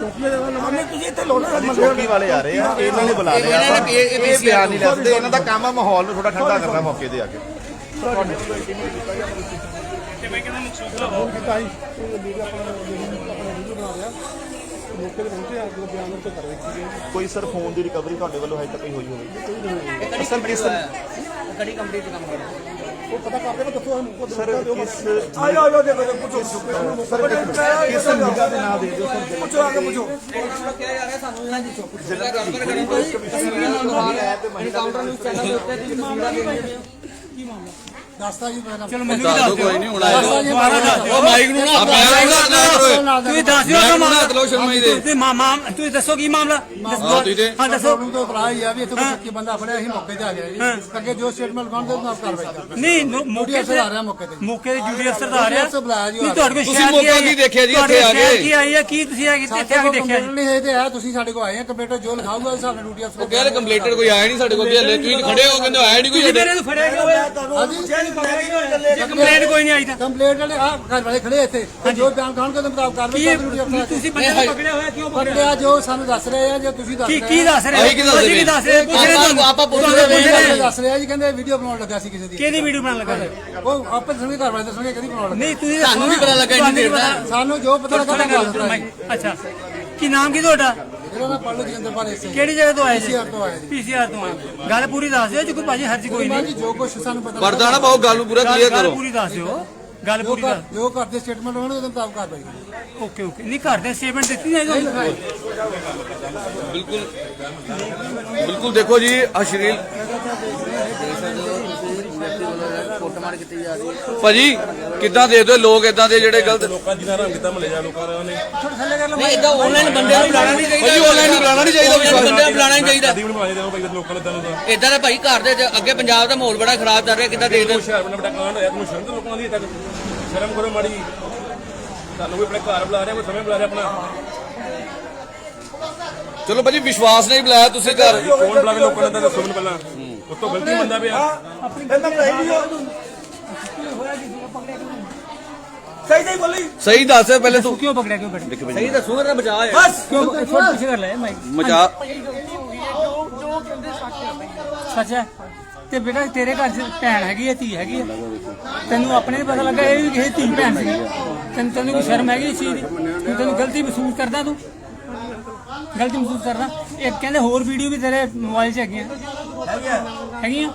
ਚੌਕੀ ਵਾਲੇ ਆ ਰਹੇ ਆ ਇਹਨਾਂ ਨੇ ਬੁਲਾ ਲਿਆ। ਆਪਾਂ ਇਹ ਬਿਆਨ ਨਹੀਂ ਲੈਂਦੇ ਇਹਨਾਂ ਦਾ ਕੰਮ ਆ ਮਾਹੌਲ ਨੂੰ ਥੋੜਾ ਠੰਡਾ ਕਰਨਾ ਮੌਕੇ ਤੇ ਆ ਕੇ। ਕੀਤਾ ਹੀ ਵੀਡੀਓ ਆਪਣਾ ਵੀਡੀਓ ਬਣਾ ਰਿਹਾ ਮੌਕੇ ਤੇ ਪਹੁੰਚੇ ਆ ਜਦੋਂ ਬਿਆਨ ਉੱਤੇ ਕਰ ਦਿੱਤੀ ਗਈ ਕੋਈ ਸਰ ਫੋਨ ਦੀ ਰਿਕਵਰੀ ਤੁਹਾਡੇ ਵੱਲੋਂ ਹਜੇ ਤੱਕ ਹੀ ਹੋਈ ਹੋਵੇ ਸਰ ਕਿਸ ਕੜੀ ਕੰਪਨੀ ਚ ਕੰਮ ਕਰਦਾ ਉਹ ਪਤਾ ਕਰਦੇ ਮੈਂ ਦੱਸੋ ਸਾਨੂੰ ਸਰ ਕਿਸ ਆ ਜਾਓ ਆ ਜਾਓ ਦੇਖੋ ਦੇਖੋ, ਪੁੱਛੋ ਸਰ ਕਿਸ ਨਿਗਾਹ ਦੇ ਨਾਂ ਦੇ ਦਿਓ ਸਰ? ਪੁੱਛੋ ਆ ਕੇ ਪੁੱਛੋ। ਕਿਹਾ ਜਾ ਰਿਹਾ ਸਾਨੂੰ ਇਹਨਾਂ ਦੀ ਚੁੱਪ ਕਾਊਂਟਰ ਨਿਊਜ਼ ਚੈਨਲ ਦੇ ਉੱਤੇ ਤੁਸੀਂ ਤਸਵੀਰਾਂ ਦੇਖ ਰਹੇ ਹੋ ਦੱਸਦਾ ਜੀ ਮੈਂ ਦੱਸ ਦਿਓ ਕੋਈ ਨਹੀਂ ਹੁਣ ਆਇਆ ਉਹ ਮਾਈਕ ਨੂੰ ਨਾ ਮੈਂ ਨਾ ਤੁਸੀਂ ਦੱਸ ਮੈਂ ਨਾ ਹੱਥ ਲਓ ਸ਼ਰਮਾ ਜੀ ਦੇ। ਤੁਸੀਂ ਮਾਮਾ ਤੁਸੀਂ ਦੱਸੋ ਕੀ ਮਾਮਲਾ? ਹਾਂ ਤੁਸੀਂ ਤੇ ਹਾਂ ਦੱਸੋ। ਨੂੰ ਤਾਂ ਉਤਰਾ ਹੀ ਆ ਵੀ ਇੱਥੇ ਕੋਈ ਸ਼ੱਕੀ ਬੰਦਾ ਫੜਿਆ ਅਸੀਂ ਮੌਕੇ ਤੇ ਆ ਗਏ ਜੀ। ਅੱਗੇ ਜੋ ਸਟੇਟਮੈਂਟ ਬਣਦੇ ਉਹਨਾਂ ਕਾਰਵਾਈ ਕਰਦੇ। ਨਹੀਂ ਨੋ- ਮੋਦੀ ਮੌਕੇ ਅਫਸਰ ਤੇ ਆ ਰਿਹਾ ਮੌਕੇ ਤੇ ਮੌਕੇ ਤੇ ਡਿਊਟੀ ਅਫਸਰ ਦਾ ਆ ਰਿਹਾ। ਅਫਸਰ ਬੁਲਾਇਆ ਜੀ ਨਹੀਂ ਤੁਹਾਡੇ ਕੋਲ ਤੁਸੀਂ ਸ਼ਹਿਰ ਮੌਕਾ ਆਈ ਕੀ ਹੈ? ਦੇਖਿਆ ਜੀ ਤੁਹਾਡੇ ਇੱਥੇ ਆ ਸ਼ਹਿਰ ਕੇ? ਕੀ ਆਈ ਹੈ ਕੀ ਤੁਸੀਂ ਆ ਕੇ ਇੱਥੇ ਆ ਕੇ ਦੇਖਿਆ? ਜੀ ਨਹੀਂ ਹੈ ਤੇ ਆ ਤੁਸੀਂ ਸਾਡੇ ਕੋਲ ਆਏ ਆ ਕੰਪਿਊਟਰ ਜੋ ਲਿਖਾਊਗਾ ਉਸ ਹਿਸਾਬ ਨਾਲ ਡਿਊਟੀ ਅਫਸਰ ਉਹ ਕਹਿੰਦੇ ਕੰਪਲੀਟਡ ਕੋਈ ਆਇਆ ਨਹੀਂ ਸਾਡੇ ਕੋਲ ਵੀ ਹਲੇ ਤੁਸੀਂ ਖੜੇ ਹੋ ਕਹਿੰਦੇ ਆਇਆ ਨਹੀਂ ਕੋਈ ਮੇਰੇ ਨੂੰ ਫੜਿਆ ਕਿਉਂ ਹੋਇਆ? ਕੰਪਲੇਂਟ ਕੋਈ ਨਹੀਂ ਆਈ ਤਾਂ। ਕੰਪਲੀਟ ਵਾਲੇ ਆ ਘਰ ਵਾਲੇ ਖੜੇ ਇੱਥੇ ਤੇ ਜੋ ਬਿਆਨ ਖਾਣਗੇ ਉਹਦੇ ਮੁਤਾਬਕ ਕਾਰਵਾਈ ਕੀ ਕਰਦੇ ਡਿਊਟੀ ਅਫਸਰ ਤੁਸੀਂ ਬੰਦੇ ਨੂੰ ਪਕੜਿਆ ਹੋਇਆ ਕਿਉਂ ਪਕੜਿਆ ਜੋ ਸਾਨੂੰ ਦੱਸ ਰਹੇ ਆ ਜੋ ਤੁਸੀਂ ਦੱਸ ਕੀ ਰਹੇ ਕੀ ਦੱਸ ਰਹੇ? ਅਸੀਂ ਕੀ ਦੱਸ ਕੀ ਰਹੇ? ਪੁੱਛ ਰਹੇ ਤੁਹਾਨੂੰ। ਆਪਾਂ ਪੁੱਛ ਰਹੇ ਦੱਸ ਰਹੇ ਆ ਜੀ ਕਹਿੰਦੇ ਵੀਡੀਓ ਬਣਾਉਣ ਲੱਗਾ ਸੀ ਕਿਸੇ ਦੀ। ਕਿਹਦੀ ਵੀਡੀਓ ਬਣਾਉਣ ਲੱਗਾ ਉਹ ਆਪੇ ਦੱਸਣਗੇ ਘਰ ਵਾਲੇ ਦੱਸਣਗੇ ਕਿਹਦੀ ਬਣਾਉਣ ਲੱਗਾ। ਨਹੀਂ ਤੁਸੀਂ ਤੁਹਾਨੂੰ ਵੀ ਪਤਾ ਲੱਗਾ ਇੰਨੀ ਦੇਰ ਦਾ। ਸਾਨੂੰ ਜੋ ਪਤਾ ਲੱਗਾ ਅੱਛਾ। ਕੀ ਨਾਮ ਕੀ ਤੁਹਾਡਾ? ਪੜ੍ਹ ਪਾਲੇ ਕਿਹੜੀ ਜਗ੍ਹਾ ਤੋਂ ਆਏ ਜੀ? PCR ਤੋਂ ਆਏ ਜੀ। ਪੀਸੀਆਰ ਤੋਂ ਆਏ। ਗੱਲ ਪੂਰੀ ਦੱਸ ਦਿਓ ਜੀ ਕੋਈ ਭਾਜੀ ਹਰਜ ਕੋਈ ਨਹੀਂ। ਜੋ ਕੁਝ ਸਾਨੂੰ ਪਤਾ ਪਰਦਾ ਨਾ ਪਾਓ ਗੱਲ ਨੂੰ ਪੂਰਾ ਗੱਲ ਕਲੀਅਰ ਗੱਲ ਕਰੋ। ਪੂਰੀ ਦੱਸ ਦਿਓ। ਗੱਲ ਪੂਰੀ ਦੱਸ ਜੋ ਘਰ ਦੇ ਸਟੇਟਮੈਂਟ ਹੋਣਗੇ ਉਹਦੇ ਮੁਤਾਬਕ ਕਾਰਵਾਈ ਕਰਾਂਗੇ। Okay okay. ਨਹੀਂ ਘਰ ਦੇ ਸਟੇਟਮੈਂਟ ਦਿੱਤੀ ਲਿਖਾਈ। ਬਿਲਕੁਲ ਬਿਲਕੁਲ ਦੇਖੋ ਜੀ ਭਾਜੀ ਕਿੱਦਾਂ ਦੇ ਦੋ ਲੋਕ ਇਦਾਂ ਦੇ ਜਿਹੜੇ ਗਲਤ ਨਹੀਂ ਇਦਾਂ ਆਨਲਾਈਨ ਬੰਦੇ ਨੂੰ ਬੁਲਾਣਾ ਨਹੀਂ ਚਾਹੀਦਾ। ਭਾਜੀ ਆਨਲਾਈਨ ਨੂੰ ਬੁਲਾਉਣਾ ਨਹੀਂ ਚਾਹੀਦਾ। ਵਿਸ਼ਵਾਸ ਬੰਦੇ ਨੂੰ ਬੁਲਾਣਾ ਨਹੀਂ ਚਾਹੀਦਾ ਇਦਾਂ ਦਾ। ਭਾਈ ਘਰ ਦੇ ਚ- ਅੱਗੇ ਪੰਜਾਬ ਦਾ ਮਾਹੌਲ ਬੜਾ ਖਰਾਬ ਚੱਲ ਰਿਹਾ ਕਿੱਦਾਂ ਦੇਖਦੇ ਹੋ? ਸ਼ਰਮ ਲੋਕਾਂ ਦੀ ਤੱਕ? ਸ਼ਰਮ ਕਰੋ ਮਾੜੀ। ਤੁਹਾਨੂੰ ਵੀ ਆਪਣੇ ਘਰ ਬੁਲਾ ਰਿਹਾ ਕੋਈ ਸਮੇਂ ਬੁਲਾ ਰਿਹਾ ਆਪਣਾ। ਚਲੋ ਭਾਜੀ ਵਿਸ਼ਵਾਸ ਨਹੀਂ ਬੁਲਾਇਆ ਤੁਸੀਂ ਘਰ। ਫੋਨ ਬੁਲਾ ਕੇ ਲੋਕਾਂ ਨੇ ਦੱਸੋ ਮੈਨੂੰ ਪਹਿਲਾਂ। ਉਤੋਂ ਗਲਤੀ ਮੰਨਦਾ ਪਿਆ। ਨਹੀਂ ਸਹੀ ਸਹੀ ਬੋਲੀ। ਸਹੀ ਦੱਸ ਪਹਿਲੇ ਤੂੰ। ਕਿਉਂ ਪਕੜਿਆ ਕਿਉਂ ਪਕੜਿਆ ਸਹੀ ਦੱਸੂਗਾ ਨਾ ਬਚਾ ਹੈ ਬਸ। ਕਿਉਂ ਪਿੱਛੇ ਕਰ ਲੈ ਮਾਈਕ। ਮਚਾ ਸੱਚ ਹੈ? ਤੇ ਬੇਟਾ ਤੇਰੇ ਘਰ 'ਚ ਭੈਣ ਹੈਗੀ ਹੈ ਧੀ ਹੈਗੀ ਹੈ? ਤੈਨੂੰ ਆਪਣੇ ਪਤਾ ਲੱਗਾ ਇਹ ਵੀ ਕਿਸੇ ਧੀ ਭੈਣ ਸੀ। ਤੈਨੂੰ ਤੈਨੂੰ ਕੋਈ ਸ਼ਰਮ ਹੈਗੀ ਇਸ ਚੀਜ਼ ਦੀ? ਤੂੰ ਤੈਨੂੰ ਗਲਤੀ ਮਹਿਸੂਸ ਕਰਦਾ ਤੂੰ? ਗਲਤੀ ਮਹਿਸੂਸ ਕਰਦਾ? ਇਹ ਕਹਿੰਦੇ ਹੋਰ ਵੀਡੀਓ ਵੀ ਤੇਰੇ ਮੋਬਾਈਲ 'ਚ ਹੈਗੀਆਂ। ਹੈਗੀਆਂ?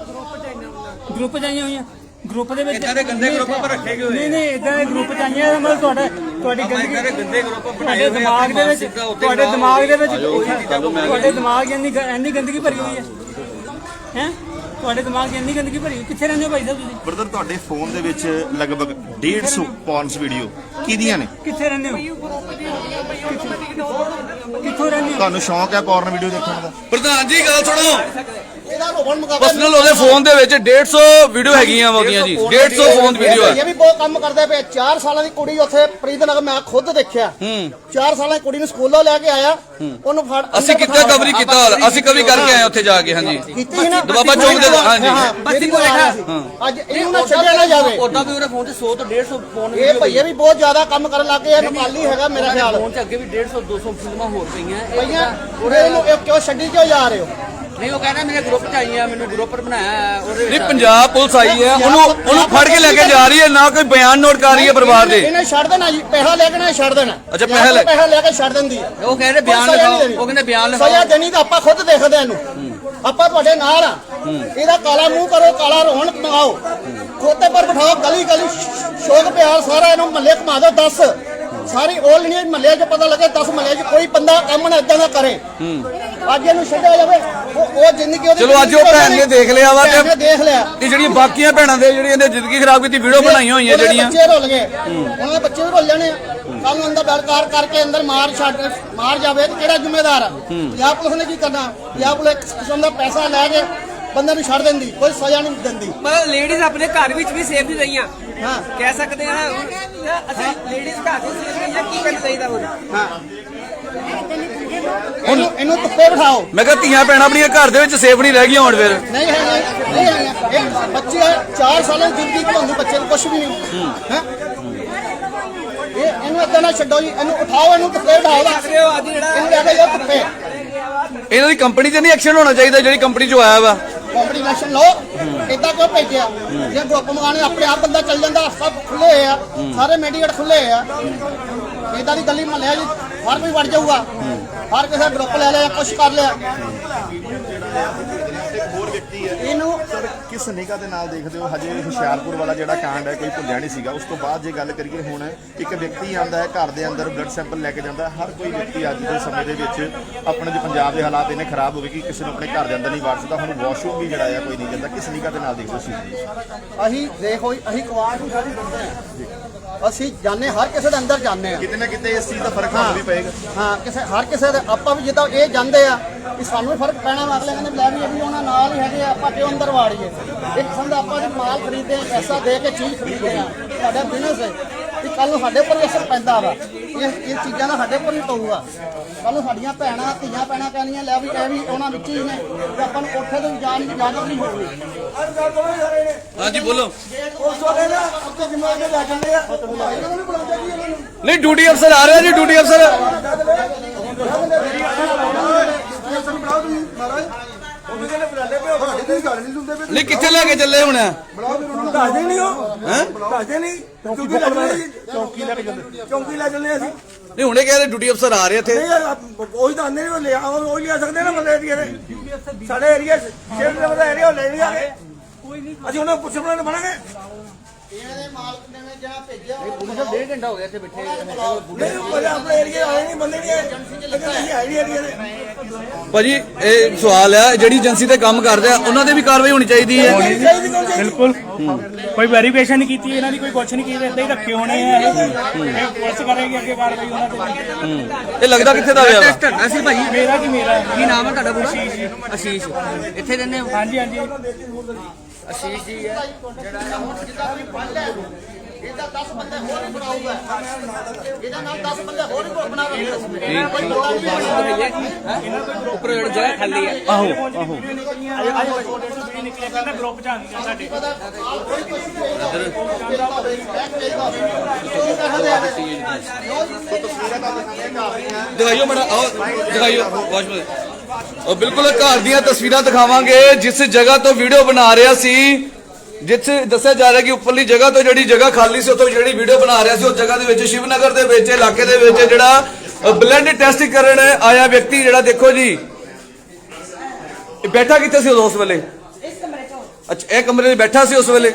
ਗਰੁੱਪ 'ਚ ਆਈਆਂ ਹੋਈਆਂ। ਗਰੁੱਪ ਦੇ ਵਿੱਚ ਇਦਾਂ ਦੇ ਗੰਦੇ ਗਰੁੱਪ ਪਰ ਰੱਖੇ ਗਏ ਨਹੀਂ ਨਹੀਂ ਇਦਾਂ ਦੇ ਗਰੁੱਪ 'ਚ ਆਈਆਂ ਮਤਲਬ ਤੁਹਾਡਾ ਤੁਹਾਡੀ ਗੰਦਗੀ ਗੰਦੇ ਗਰੁੱਪ ਤੁਹਾਡੇ ਦਿਮਾਗ ਦੇ ਵਿੱਚ ਤੁਹਾਡੇ ਦਿਮਾਗ ਦੇ ਵਿੱਚ ਤੁਹਾਡੇ ਦਿਮਾਗ ਇੰਨੀ ਇੰਨੀ ਗੰਦਗੀ ਭਰੀ ਹੋਈ ਹੈ ਹੈ? ਤੁਹਾਡੇ ਦਿਮਾਗ 'ਚ ਇੰਨੀ ਗੰਦਗੀ ਭਰੀ ਕਿੱਥੇ ਰਹਿੰਦੇ ਹੋ ਭਾਈ ਸਾਹਿਬ ਤੁਸੀਂ? ਬ੍ਰਦਰ ਤੁਹਾਡੇ ਫੋਨ ਦੇ ਵਿੱਚ ਲਗਭਗ 150 ਪੌਂਸ ਵੀਡੀਓ ਕਿਹਦੀਆਂ ਨੇ? ਕਿੱਥੇ ਰਹਿੰਦੇ ਹੋ? ਕਿੱਥੋਂ ਰਹਿੰਦੇ ਹੋ? ਤੁਹਾਨੂੰ ਸ਼ੌਂਕ ਹੈ ਪੌਰਨ ਵੀਡੀਓ ਦੇਖਣ ਦਾ? ਪ੍ਰਧਾਨ ਜੀ ਗੱਲ ਸੁਣੋ। ਪਰਸਨਲ ਉਹਦੇ ਫੋਨ ਦੇ ਵਿੱਚ 150 ਵੀਡੀਓ ਹੈਗੀਆਂ ਉਹਦੀਆਂ ਜੀ। 150 ਫੋਨ ਵੀਡੀਓ ਹੈ ਇਹ ਵੀ ਬਹੁਤ ਕੰਮ ਕਰਦਾ ਪਿਆ। 4 ਸਾਲਾਂ ਦੀ ਕੁੜੀ ਉੱਥੇ ਪ੍ਰੀਤਨਗਰ ਮੈਂ ਖੁਦ ਦੇਖਿਆ। ਹੂੰ। 4 ਸਾਲਾਂ ਦੀ ਕੁੜੀ ਨੂੰ ਸਕੂਲੋਂ ਲੈ ਕੇ ਆਇਆ। ਉਹਨੂੰ ਫੜ ਅਸੀਂ ਕਿੱਥੇ ਕਵਰੀ ਕੀਤਾ? ਅਸੀਂ ਕਵਰੀ ਕਰਕੇ ਆਏ ਉੱਥੇ ਜਾ ਕੇ ਹਾਂਜੀ। ਕੀਤੀ ਸੀ ਨਾ। ਦਬਾਬਾ ਚੌਂਕ ਦੇ ਹਾਂਜੀ। ਬੱਤੀ ਕੋਲ ਬੈਠਾ ਅੱਜ ਇਹਨੂੰ ਨਾ ਛੱਡਿਆ ਨਾ ਜਾਵੇ। ਉਦਾਂ ਵੀ ਉਹਦੇ ਫੋਨ 'ਚ 100 ਤੋਂ 150 ਫੋਨ ਇਹ ਭਈਏ ਵੀ ਬਹੁਤ ਜ਼ਿਆਦਾ ਕੰਮ ਕਰਨ ਲੱਗੇ ਆ ਨੇਪਾਲੀ ਹੈਗਾ ਮੇਰਾ ਖਿਆਲ। ਫੋਨ 'ਚ ਅੱਗੇ ਵੀ 150 200 ਫਿਲਮਾਂ ਹੋਰ ਪਈਆਂ। ਇਹ ਭਈਆ ਉਹਦੇ ਨੂੰ ਇਹ ਕਿਉਂ ਛੱਡੀ ਕਿਉਂ ਜਾ ਰਹੇ ਹੋ? ਨਹੀਂ ਉਹ ਕਹਿੰਦਾ ਮੇਰੇ ਗਰੁੱਪ 'ਚ ਆਈਆਂ ਮੈਨੂੰ ਗਰੁੱਪ ਬਣਾਇਆ ਉਹਦੇ ਨਹੀਂ ਪੰਜਾਬ ਪੁਲਿਸ ਆਈ ਹੈ ਉਹਨੂੰ ਉਹਨੂੰ ਫੜ ਕੇ ਲੈ ਕੇ ਜਾ ਰਹੀ ਹੈ ਨਾ ਕੋਈ ਬਿਆਨ ਨੋਟ ਕਰ ਰਹੀ ਹੈ ਪਰਿਵਾਰ ਦੇ। ਇਹਨੇ ਛੱਡ ਦੇਣਾ ਜੀ ਪੈਸਾ ਲੈ ਕੇ ਨਾ ਛੱਡ ਦੇਣਾ। ਅੱਛਾ, ਪੈਸਾ ਲੈ- ਪੈਸਾ ਲੈ ਕੇ ਛੱਡ ਦਿੰਦੀ ਹੈ। ਉਹ ਕਹਿੰਦੇ ਬਿਆਨ ਸਜ਼ਾ ਲਿਖਾਓ। ਉਹ ਕਹਿੰਦੇ ਬਿਆਨ ਸਜ਼ਾ ਲਿਖਾਓ। ਦੇਣੀ ਤਾਂ ਆਪਾਂ ਖੁਦ ਦੇਖਦੇ ਇਹਨੂੰ। ਆਪਾਂ ਤੁਹਾਡੇ ਨਾਲ ਆ। ਇਹਦਾ ਕਾਲਾ ਮੂੰਹ ਕਰੋ ਕਾਲਾ ਰੋਹਣ ਮੰਗਾਓ ਖੋਤੇ ਪਰ ਬਿਠਾਓ ਗਲੀ ਗਲੀ ਸ਼ੋਕ ਪਿਆਰ ਸਾਰਾ ਇਹਨੂੰ ਮੱਲੇ ਘੁਮਾ ਦਿਓ 10 ਸਾਰੀ 올 ਨਹੀਂ ਮੱਲੇ 'ਚ ਪਤਾ ਲੱਗੇ 10 ਮੱਲੇ 'ਚ ਕੋਈ ਬੰਦਾ ਕੰਮ ਨਾ ਇਦਾਂ ਦਾ ਕਰੇ। ਅੱਜ ਇਹਨੂੰ ਛੱਡਿਆ ਜਾਵੇ। ਉਹ ਉਹ ਜ਼ਿੰਦਗੀ ਉਹਦੀ ਚਲੋ ਅੱਜ ਉਹ ਭੈਣ ਨੇ ਦੇਖ ਲਿਆ ਵਾ ਭੈਣ ਨੇ ਤੇ ਦੇਖ ਲਿਆ। ਤੇ ਜਿਹੜੀਆਂ ਬਾਕੀਆਂ ਭੈਣਾਂ ਦੇ ਜਿਹੜੀਆਂ ਇਹਨੇ ਜ਼ਿੰਦਗੀ ਖਰਾਬ ਕੀਤੀ ਵੀਡੀਓ ਬਣਾਈਆਂ ਹੋਈਆਂ ਜਿਹੜੀਆਂ। ਬੱਚੇ ਰੁੱਲ ਗਏ। ਉਹਨਾਂ ਦੇ ਬੱਚੇ ਵੀ ਰੁੱਲ ਜਾਣੇ ਆ। ਕੱਲ ਨੂੰ ਅੰਦਰ ਬਲਕਾਰ ਕਰਕੇ ਅੰਦਰ ਮਾਰ ਛੱਡ ਮਾਰ ਜਾਵੇ ਤੇ ਕਿਹੜਾ ਜ਼ਿੰਮੇਦਾਰ ਆ? ਪੰਜਾਬ ਪੁਲਿਸ ਨੇ ਕੀ ਕਰਨਾ? ਪੰਜਾਬ ਪੁਲਿਸ ਇੱਕ ਕਿਸਮ ਦਾ ਪੈਸਾ ਲੈ ਕੇ ਬੰਦੇ ਨੂੰ ਛੱਡ ਦਿੰਦੀ ਕੋਈ ਸਜ਼ਾ ਨਹੀਂ ਦਿੰਦੀ। ਮਤਲਬ ਲੇਡੀਜ਼ ਆਪਣੇ ਘਰ ਵਿੱਚ ਵੀ ਸੇਫ ਨਹੀਂ ਰਹੀਆਂ। ਹਾਂ। ਕਹਿ ਸਕਦੇ ਹਾਂ ਅਸੀਂ ਲੇਡੀਜ਼ ਘਰ ਵਿੱਚ ਸੇਫ ਨਹੀਂ ਹੈ ਕੀ ਕਰਨਾ ਚਾਹੀਦਾ ਹੁਣ? ਹਾਂ। ਇਹਨੂੰ ਇਹਨੂੰ ਧੁੱਪੇ ਬਿਠਾਓ ਮੈਂ ਕਿਹਾ ਧੀਆਂ ਭੈਣਾਂ ਆਪਣੀਆਂ ਘਰ ਦੇ ਵਿੱਚ ਸੇਫ ਨਹੀਂ ਰਹਿ ਗਈਆਂ ਹੁਣ ਫਿਰ। ਨਹੀਂ ਹੈ ਨਹੀਂ ਹੈ ਇਹ ਬੱਚੇ 4 ਸਾਲਾਂ ਦੀ ਜ਼ਿੰਦਗੀ ਤੁਹਾਨੂੰ ਬੱਚੇ ਨੂੰ ਕੁਝ ਵੀ ਨਹੀਂ ਹੈ। ਇਹ ਇਹਨੂੰ ਏਦਾਂ ਨਾ ਛੱਡੋ ਜੀ ਇਹਨੂੰ ਉਠਾਓ ਇਹਨੂੰ ਧੁੱਪੇ ਬਿਠਾਓ ਇਹਨੂੰ ਲੈ ਕੇ ਜਾਓ ਧੁੱਪੇ ਇਹਨਾਂ ਦੀ ਕੰਪਨੀ ਤੇ ਨਹੀਂ ਐਕਸ਼ਨ ਹੋਣਾ ਚਾਹੀਦਾ ਜਿਹੜੀ ਕੰਪਨੀ ਚੋਂ ਆਇਆ ਵਾ। ਕੰਪੀਟੀਸ਼ਨ ਲਓ। ਇਦਾਂ ਕਿਉਂ ਭੇਜਿਆ? ਜੇ ਗਰੁੱਪ ਮੰਗਾਣੇ ਆਪਣੇ ਆਪ ਬੰਦਾ ਚੱਲ ਜਾਂਦਾ ਸਭ ਖੁੱਲੇ ਆ। ਸਾਰੇ ਮੈਡੀਕੇਟ ਖੁੱਲੇ ਹੋਏ ਆ। ਇਦਾਂ ਦੀ ਗਲੀ ਮਹੱਲਿਆ ਜੀ। ਹਰ ਕੋਈ ਵੜ ਜਾਊਗਾ। ਹਰ ਕਿਸੇ ਗਰੁੱਪ ਲੈ ਲਿਆ ਕੁਛ ਕਰ ਲਿਆ। ਇੱਕ ਹੋਰ ਵਿਅਕਤੀ ਹੈ ਇਹਨੂੰ ਸਰ ਕਿਸ ਨਿਗਾਹ ਦੇ ਨਾਲ ਦੇਖਦੇ ਹੋ? ਹਜੇ ਹੁਸ਼ਿਆਰਪੁਰ ਵਾਲਾ ਜਿਹੜਾ ਕਾਂਡ ਹੈ ਕੋਈ ਭੁੱਲਿਆ ਨਹੀਂ ਸੀਗਾ। ਉਸ ਤੋਂ ਬਾਅਦ ਜੇ ਗੱਲ ਕਰੀਏ ਹੁਣ ਇੱਕ ਵਿਅਕਤੀ ਆਂਦਾ ਹੈ ਘਰ ਦੇ ਅੰਦਰ ਬਲੱਡ ਸੈਂਪਲ ਲੈ ਕੇ ਜਾਂਦਾ। ਹਰ ਕੋਈ ਵਿਅਕਤੀ ਅੱਜ ਦੇ ਸਮੇਂ ਦੇ ਵਿੱਚ ਆਪਣੇ ਦੇ ਪੰਜਾਬ ਦੇ ਹਾਲਾਤ ਇੰਨੇ ਖਰਾਬ ਹੋ ਗਏ ਕਿ ਕਿਸੇ ਨੂੰ ਆਪਣੇ ਘਰ ਦੇ ਅੰਦਰ ਨਹੀਂ ਵੜ ਸਕਦਾ। ਹੁਣ ਵਾਸ਼ਰੂਮ ਵੀ ਜਿਹੜਾ ਹੈ ਕੋਈ ਨਹੀਂ ਜਾਂਦਾ। ਕਿਸ ਨਿਗਾਹ ਦੇ ਨਾਲ ਦੇਖਦੇ ਹੋ ਅਸੀਂ ਦੇਖੋ ਜੀ, ਅਸੀਂ ਕਵਾਸ ਨੂੰ ਸਾਡੀ ਬੰਦੇ ਆ ਅਸੀਂ ਜਾਣੇ ਹਰ ਕਿਸੇ ਦੇ ਅੰਦਰ ਜਾਣੇ ਆ। ਕਿਤੇ ਨਾ ਕਿਤੇ ਇਸ ਚੀਜ਼ ਦਾ ਫ਼ਰਕ ਸਾਨੂੰ ਵੀ ਪਏਗਾ। ਹਾਂ ਕਿਸੇ ਹਰ ਕਿਸੇ ਦੇ ਆਪਾਂ ਵੀ ਜਿੱਦਾਂ ਇਹ ਜਾਂਦੇ ਆ ਕਿ ਸਾਨੂੰ ਵੀ ਫ਼ਰਕ ਪੈਣਾ ਵਾ ਅਗਲੇ ਕਹਿੰਦੇ ਲੈ ਵੀ ਇਹ ਵੀ ਉਹਨਾਂ ਨਾਲ ਹੀ ਹੈਗੇ ਆ, ਆਪਾਂ ਕਿਉਂ ਅੰਦਰ ਵਾੜੀਏ? ਇੱਕ ਕਿਸਮ ਦਾ ਆਪਾਂ ਜੀ ਮਾਲ ਖਰੀਦਦੇ ਆ ਪੈਸਾ ਦੇ ਕੇ ਚੀਜ਼ ਖਰੀਦਦੇ ਆ ਸਾਡਾ ਬਿਜ਼ਨਸ ਹੈ ਕਿ ਕੱਲ ਨੂੰ ਸਾਡੇ ਉੱਪਰ ਵੀ ਅਸਰ ਪੈਂਦਾ ਵਾ। ਇਹ ਇਹ ਚੀਜ਼ਾਂ ਦਾ ਸਾਡੇ ਉੱਪਰ ਵੀ ਪਊਗਾ। ਕੱਲ ਨੂੰ ਸਾਡੀਆਂ ਭੈਣਾਂ ਧੀਆਂ ਭੈਣਾਂ ਕਹਿੰਦੀਆਂ ਲੈ ਵੀ ਇਹ ਵੀ ਉਹਨਾਂ ਵਿੱਚ ਹੀ ਨੇ ਤੇ ਆਪਾਂ ਨੂੰ ਕੋਠੇ ਤੋਂ ਜਾਣ ਦੀ ਇਜਾਜ਼ਤ ਨਹੀਂ ਹੋਊਗੀ। ਹਾਂਜੀ ਬੋਲੋ। ਵਾਲੇ ਨਾ ਜਿੰਮੇਵਾਰੀ ਲੈ ਜਾਂਦੇ ਆ ਇਹਨਾਂ ਨੂੰ ਬੁਲਾਉਂਦੇ ਜੀ ਇਹਨਾਂ ਨੂੰ ਨਹੀਂ ਡਿਊਟੀ ਅਫਸਰ ਆ ਰਿਹਾ ਜੀ ਡਿਊਟੀ ਅਫਸਰ ਨਹੀਂ ਕਿੱਥੇ ਲੈ ਕੇ ਚੱਲੇ ਹੁਣ? ਦੱਸਦੇ ਨਹੀਂ ਉਹ। ਹੈ? ਦੱਸਦੇ ਨਹੀਂ। ਚੌਕੀ ਲੈ ਚੱਲੇ ਚੌਕੀ ਲੈ ਚੱਲੇ। ਚੌਕੀ ਲੈ ਅਸੀਂ। ਨਹੀਂ ਹੁਣੇ ਕਹਿ ਰਹੇ ਡਿਊਟੀ ਅਫਸਰ ਆ ਰਹੇ ਇੱਥੇ। ਨਹੀਂ ਯਾਰ, ਉਹੀ ਤਾਂ ਆਂਦੇ ਨੇ ਲਿਆ ਉਹ ਲਿਆ ਸਕਦੇ ਨਾ ਮਤਲਬ ਏਰੀਆ ਦੇ ਸਾਡੇ ਏਰੀਆ ਸ਼ੇਰ ਦੇ ਦਾ ਏਰੀਆ ਲੈ ਆਗੇ ਅਸੀਂ ਉਹਨਾਂ ਨੂੰ ਪੁੱਛਣ ਬਣਾਉਣ ਬਣਾਂਗੇ। ਇਹਦੇ ਮਾਲਕ ਨੇ ਜਿਹੜਾ ਭੇਜਿਆ ਨਹੀਂ ਉਹ ਆਪਣੇ ਏਰੀਆ ਆਏ ਨਹੀਂ ਬੰਦੇ ਨਹੀਂ ਆਏ ਲੇਕਿਨ ਅਸੀਂ ਆਏ ਨਹੀਂ ਏਰੀਆ ਦੇ ਭਾਜੀ ਇਹ ਸਵਾਲ ਹੈ ਜਿਹੜੀ ਏਜੰਸੀ ਤੇ ਕੰਮ ਕਰਦੇ ਆ ਉਹਨਾਂ ਤੇ ਵੀ ਕਾਰਵਾਈ ਹੋਣੀ ਚਾਹੀਦੀ ਹੈ? ਬਿਲਕੁਲ। ਕੋਈ ਵੈਰੀਫਿਕੇਸ਼ਨ ਨਹੀਂ ਕੀਤੀ ਇਹਨਾਂ ਦੀ ਕੋਈ ਕੁਛ ਨਹੀਂ ਕੀਤਾ ਇਦਾਂ ਹੀ ਰੱਖੇ ਹੋਣੇ ਆ। ਇਹ ਇਹ ਪੁਲਿਸ ਕਰੇਗੀ ਅੱਗੇ ਕਾਰਵਾਈ ਉਹਨਾਂ ਤੇ। ਇਹ ਲੱਗਦਾ ਕਿੱਥੇ ਦਾ ਹੋਇਆ ਵਾ? ਕਰਨਾ ਸੀ ਭਾਈ ਮੇਰਾ ਕੀ ਮੇਰਾ? ਕੀ ਨਾਮ ਹੈ ਤੁਹਾਡਾ ਪੂਰਾ? ਆਸ਼ੀਸ਼ ਇੱਥੇ ਰਹਿੰਦੇ ਹੋ? ਹਾਂਜੀ ਹਾਂਜੀ। ਆਸ਼ੀਸ਼ ਜੀ ਹੈ। ਇਹਦਾ 10 ਬੰਦੇ ਹੋਰ ਹੀ ਬਣਾਊਗਾ। ਇਹਦਾ ਨਾਲ 10 ਬੰਦੇ ਹੋਰ ਹੀ ਬਣਾਊਗਾ ਕੋਈ ਲੋੜ ਨਹੀਂ ਉੱਪਰ ਜਿਹੜੀ ਜਗ੍ਹਾ ਖਾਲੀ ਹੈ। ਆਹੋ ਆਹੋ। ਗਰੁੱਪ ਚ ਆ ਗਈ ਸਾਡੇ। ਦਿਖਾਈਓ ਮੜਾ ਆਓ ਦਿਖਾਈਓ। ਵਾਸ਼ਮੈਨ ਉਹ ਬਿਲਕੁਲ ਘਰ ਦੀਆਂ ਤਸਵੀਰਾਂ ਦਿਖਾਵਾਂਗੇ ਜਿਸ ਜਗ੍ਹਾ ਤੋਂ ਵੀਡੀਓ ਬਣਾ ਰਿਹਾ ਸੀ ਜਿੱਥੇ ਦੱਸਿਆ ਜਾ ਰਿਹਾ ਕਿ ਉੱਪਰਲੀ ਜਗ੍ਹਾ ਤੋਂ ਜਿਹੜੀ ਜਗ੍ਹਾ ਖਾਲੀ ਸੀ ਉੱਥੋਂ ਜਿਹੜੀ ਵੀਡੀਓ ਬਣਾ ਰਿਹਾ ਸੀ ਉਸ ਜਗ੍ਹਾ ਦੇ ਵਿੱਚ ਸ਼ਿਵਨਗਰ ਦੇ ਵਿੱਚ ਇਲਾਕੇ ਦੇ ਵਿੱਚ ਜਿਹੜਾ ਬਲੱਡ ਟੈਸਟ ਕਰਨ ਆਇਆ ਵਿਅਕਤੀ ਜਿਹੜਾ ਦੇਖੋ ਜੀ। ਇਹ ਬੈਠਾ ਕਿੱਥੇ ਸੀ ਉਸ ਵੇਲੇ? ਇਸ ਕਮਰੇ ਚੋਂ। ਅੱਛਾ ਇਹ ਕਮਰੇ 'ਚ ਬੈਠਾ ਸੀ ਉਸ ਵੇਲੇ?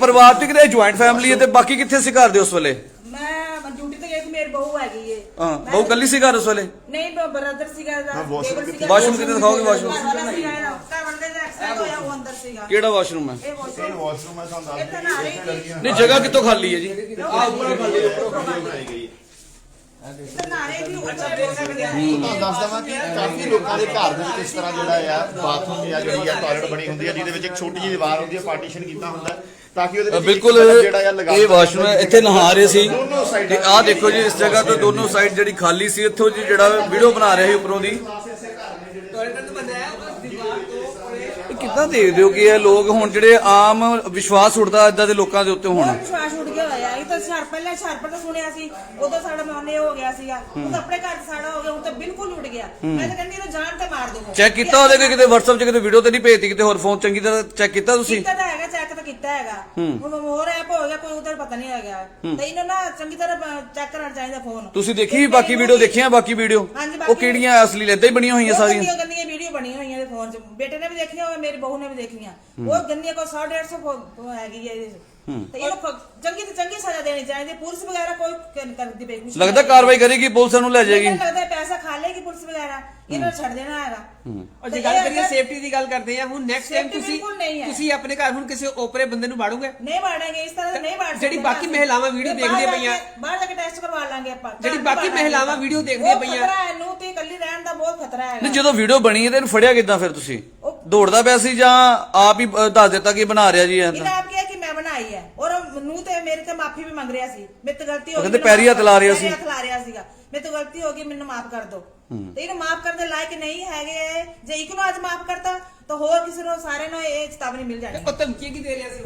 ਪਰਿਵਾਰ ਤੇ ਕਿਤੇ ਜੁਆਇੰਟ ਫੈਮਿਲੀ ਹੈ ਤੇ ਬਾਕੀ ਕਿੱਥੇ ਸੀ ਘਰ ਦੇ ਉਸ ਵੇਲੇ ਮੈਂ ਡਿਊਟੀ ਤੇ ਗਈ ਸੀ ਮੇਰੀ ਬਹੂ ਹੈਗੀ ਏ ਹਾਂ ਬਹੁ ਕੱਲੀ ਸੀ ਘਰ ਉਸ ਵੇਲੇ? ਨਹੀਂ ਬ੍ਰਦਰ ਸੀਗਾ ਇਹਦਾ। washroom ਸੀਗਾ। washroom ਕਿਤੇ ਦਿਖਾਓਗੇ ਅੰਦਰ ਸੀਗਾ। ਕਿਹੜਾ ਵਾਸ਼ਰੂਮ ਹੈ? ਇਹ ਵਾਸ਼ਰੂਮ ਹੈ ਸਾਨੂੰ ਦੱਸ ਇੱਥੇ ਨਾ ਰਹੀ ਸੀ ਨਹੀਂ ਜਗ੍ਹਾ ਕਿੱਥੋਂ ਖਾਲੀ ਹੈ ਜੀ? ਇੱਥੇ ਉੱਚਾ ਬੋਲ ਸਕਦੇ ਆ। ਤੁਹਾਨੂੰ ਦੱਸ ਦਵਾਂ ਕਿ ਕਾਫੀ ਲੋਕਾਂ ਦੇ ਘਰ ਦੇ ਵਿੱਚ ਇਸ ਤਰ੍ਹਾਂ ਜਿਹੜਾ ਆ ਬਾਥਰੂਮ ਜਾਂ ਜਿਹੜੀ ਆ ਟਾਇਲਟ ਬਣੀ ਹੁੰਦੀ ਹੈ ਜਿਹਦੇ ਵਿੱਚ ਇੱਕ ਛੋਟੀ ਜਿਹੀ ਦੀਵਾਰ ਹੁੰਦੀ ਹੈ ਪਾਰਟੀਸ਼ਨ ਕੀਤਾ ਹੁੰਦਾ। ਹੈ ਤਾਂ ਕਿ ਉਹਦੇ ਅ, ਵਿੱਚ ਬਿਲਕੁਲ ਇਹ ਵਾਸ਼ਰੂਮ ਹੈ ਇੱਥੇ ਨਹਾ ਰਹੇ ਸੀ। ਤੇ ਆਹ ਦੇਖੋ ਜੀ ਇਸ ਜਗ੍ਹਾ ਤੋਂ ਦੋਨੋਂ ਸਾਈਡ ਜਿਹੜੀ ਖਾਲੀ ਸੀ ਇੱਥੋਂ ਜੀ ਜਿਹੜਾ ਵੀਡੀਓ ਬਣਾ ਰਿਹਾ ਸੀ ਉੱਪਰੋਂ ਦੀ। ਕਿੱਦਾਂ ਦੇਖਦੇ ਹੋ ਕਿ ਇਹ ਲੋਕ ਹੁਣ ਜਿਹੜੇ ਆਮ ਵਿਸ਼ਵਾਸ ਉੱਠਦਾ ਇਦਾਂ ਦੇ ਲੋਕਾਂ ਦੇ ਉੱਤੇ ਹੁਣ? ਵਿਸ਼ਵਾਸ ਉੱਡ ਗਿਆ ਹੋਇਆ। ਇਹ ਤਾਂ ਸ਼ਰ ਪਹਿਲਾਂ ਸ਼ਰਪਰ ਤਾਂ ਸੁਣਿਆ ਸੀ ਉਦੋਂ ਸਾਡਾ ਮਨ ਇਹ ਹੋ ਗਿਆ ਸੀਗਾ। ਹੁਣ ਤਾਂ ਆਪਣੇ ਘਰ 'ਚ ਸਾੜਾ ਹੋ ਗਿਆ ਹੁਣ ਤਾਂ ਬਿਲਕੁਲ ਉੱਡ ਗਿਆ। ਮੈਂ ਤਾਂ ਕਹਿੰਦੀ ਇਹਨੂੰ ਜਾਣ ਤੇ ਮਾਰ ਦਿਓ ਚੈੱਕ ਕੀਤਾ ਉਹਦੇ ਕੋਈ ਕਿਤੇ WhatsApp 'ਚ ਕਿਤੇ ਵੀਡੀਓ ਤੇ ਨਹੀਂ ਭੇਜਤੀ ਕਿਤੇ ਹੋਰ ਫੋਨ ਚੰਗੀ ਤਰ੍ਹਾਂ ਚੈੱਕ ਕੀਤਾ ਤੁਸੀਂ? ਕੀਤਾ ਤਾਂ ਹੈਗਾ ਤਾਂ ਕੀਤਾ ਹੈਗਾ। ਹੁਣ ਹੋਰ ਐਪ ਹੋ ਗਿਆ ਕੋਈ ਉਧਰ ਪਤਾ ਨਹੀਂ ਹੈਗਾ। ਤੇ ਇਹਨਾਂ ਨਾਲ ਚੰਗੀ ਤਰ੍ਹਾਂ ਚੈੱਕ ਕਰਨਾ ਚਾਹੀਦਾ ਫੋਨ ਤੁਸੀਂ ਦੇਖੀ ਬਾਕੀ ਵੀਡੀਓ ਦੇਖੀਆਂ ਬਾਕੀ ਵੀਡੀਓ ਹਾਂਜੀ, ਬਾਕੀ ਉਹ ਕਿਹੜੀਆਂ ਅਸਲੀ ਇਦਾਂ ਹੀ ਬਣੀਆਂ ਹੋਈਆਂ ਸਾਰੀਆਂ? ਗੰਦੀਆਂ ਗੰਦੀਆਂ ਵੀਡੀਓ ਬਣੀਆਂ ਹੋਈਆਂ ਇਹਦੇ ਫੋਨ 'ਚ। ਬੇਟੇ ਨੇ ਵੀ ਦੇਖੀਆਂ ਹੋਇਆ ਮੇਰੀ ਬਹੂ ਨੇ ਵੀ ਦੇਖੀਆਂ। ਉਹ ਗੰਦੀਆਂ ਕੋਈ 150 ਫੋ- ਹੈਗੀ ਹੈ ਇਹਦੇ 'ਚ। ਤੇ ਇਹਨੂੰ ਖ- ਚੰਗੀ ਤੋਂ ਚੰਗੀ ਸਜ਼ਾ ਦੇਣੀ ਚਾਹੀਦੀ। ਪੁਲਿਸ ਵਗੈਰਾ ਕੋਈ ਕ- ਕਰਦੀ ਪਈ ਕੁਛ ਲੱਗਦਾ ਕਾਰਵਾਈ ਕਰੇਗੀ ਪੁਲਿਸ ਨੂੰ ਲੈ ਜਾਏਗੀ। ਮੈਨੂੰ ਲੱਗਦਾ ਹੈ ਪੈਸਾ ਖਾ ਲੇਗੀ ਪੁਲਿਸ ਵਗੈਰਾ ਇਹਨਾਂ ਨੂੰ ਛੱਡ ਦੇਣਾ ਹੈਗਾ। ਔਰ ਜੇ ਗੱਲ ਕਰੀਏ ਸੇਫਟੀ ਦੀ ਗੱਲ ਕਰਦੇ ਆ ਹੁਣ ਨੈਕਸਟ ਟਾਈਮ Safety ਤੁਸੀਂ ਬਿਲਕੁਲ ਨਹੀਂ ਹੈ। ਤੁਸੀਂ ਆਪਣੇ ਘਰ ਹੁਣ ਕਿਸੇ ਓਪਰੇ ਬੰਦੇ ਨੂੰ ਬਾੜੋਗੇ ਨਹੀਂ ਵਾੜਾਂਗੇ ਇਸ ਤਰ੍ਹਾਂ ਨਹੀਂ ਵਾੜ ਜਿਹੜੀ ਬਾਕੀ ਮਹਿਲਾਵਾਂ ਬਾਹਰ ਦੇਖਦੀਆਂ ਪਈਆਂ। ਬਾਹਰ ਜਾ ਕੇ ਟੈਸਟ ਕਰਵਾ ਲਾਂਗੇ ਆਪਾਂ। ਜਿਹੜੀ ਬਾਕੀ ਮਹਿਲਾਵਾਂ video ਦੇਖਦੀਆਂ ਪਈਆਂ। ਖਤਰਾ ਹੈ ਇਹਨੂੰ ਤੇ ਇਕੱਲੀ ਰਹਿਣ ਦਾ ਬਹੁਤ ਖਤਰਾ ਹੈਗਾ। ਨਹੀਂ ਜਦੋਂ ਵੀਡੀਓ ਬਣੀ ਹੈ ਤੇ ਇਹਨੂੰ ਫੜਿਆ ਕਿੱਦਾਂ ਫਿਰ ਤੁਸੀਂ? ਦੌੜਦਾ ਪਿਆ ਸੀ ਜਾਂ ਆਪ ਹੀ ਅ, ਦੱਸ ਦਿੱਤਾ ਕਿ ਬਣਾ ਰਿਹਾ ਜੀ ਇਹ ਇਹਨੇ ਆਪ ਕਿਹਾ ਕਿ ਮੈਂ ਬਣਾਈ ਹੈ। ਔਰ ਮੈਨੂੰ ਤੇ ਮੇਰੇ ਤੇ ਮਾਫੀ ਵੀ ਮੰਗ ਰਿਹਾ ਸੀ। ਮੇਰੇ ਤੇ ਗਲਤੀ ਹੋ ਗਈ ਕਹਿੰਦੇ ਪੈਰੀ ਹੱਥ ਲਾ ਰਿਹਾ ਪੈਰੀ ਸੀ। ਹੱਥ ਲਾ ਰਿਹਾ ਸੀਗਾ। ਮੇਰੇ ਤੋਂ ਗਲਤੀ ਹੋ ਗਈ ਮੈਨੂੰ ਮਾਫ ਕਰ ਦਿਓ। ਤੇ ਇਹਨੂੰ ਮਾਫ ਕਰਨ ਦੇ ਲਾਇਕ ਨਹੀਂ ਹੈਗੇ। ਜੇ ਇੱਕ ਨੂੰ ਅੱਜ ਮਾਫ ਕਰਤਾ ਤਾਂ ਹੋਰ ਕਿਸੇ ਨੂੰ ਸਾਰੇ ਨੂੰ ਇਹ ਚੇਤਾਵਨੀ ਮਿਲ ਜਾਣੀ। ਉਹ ਧਮਕੀ ਕੀ ਦੇ ਰਿਹਾ ਸੀ?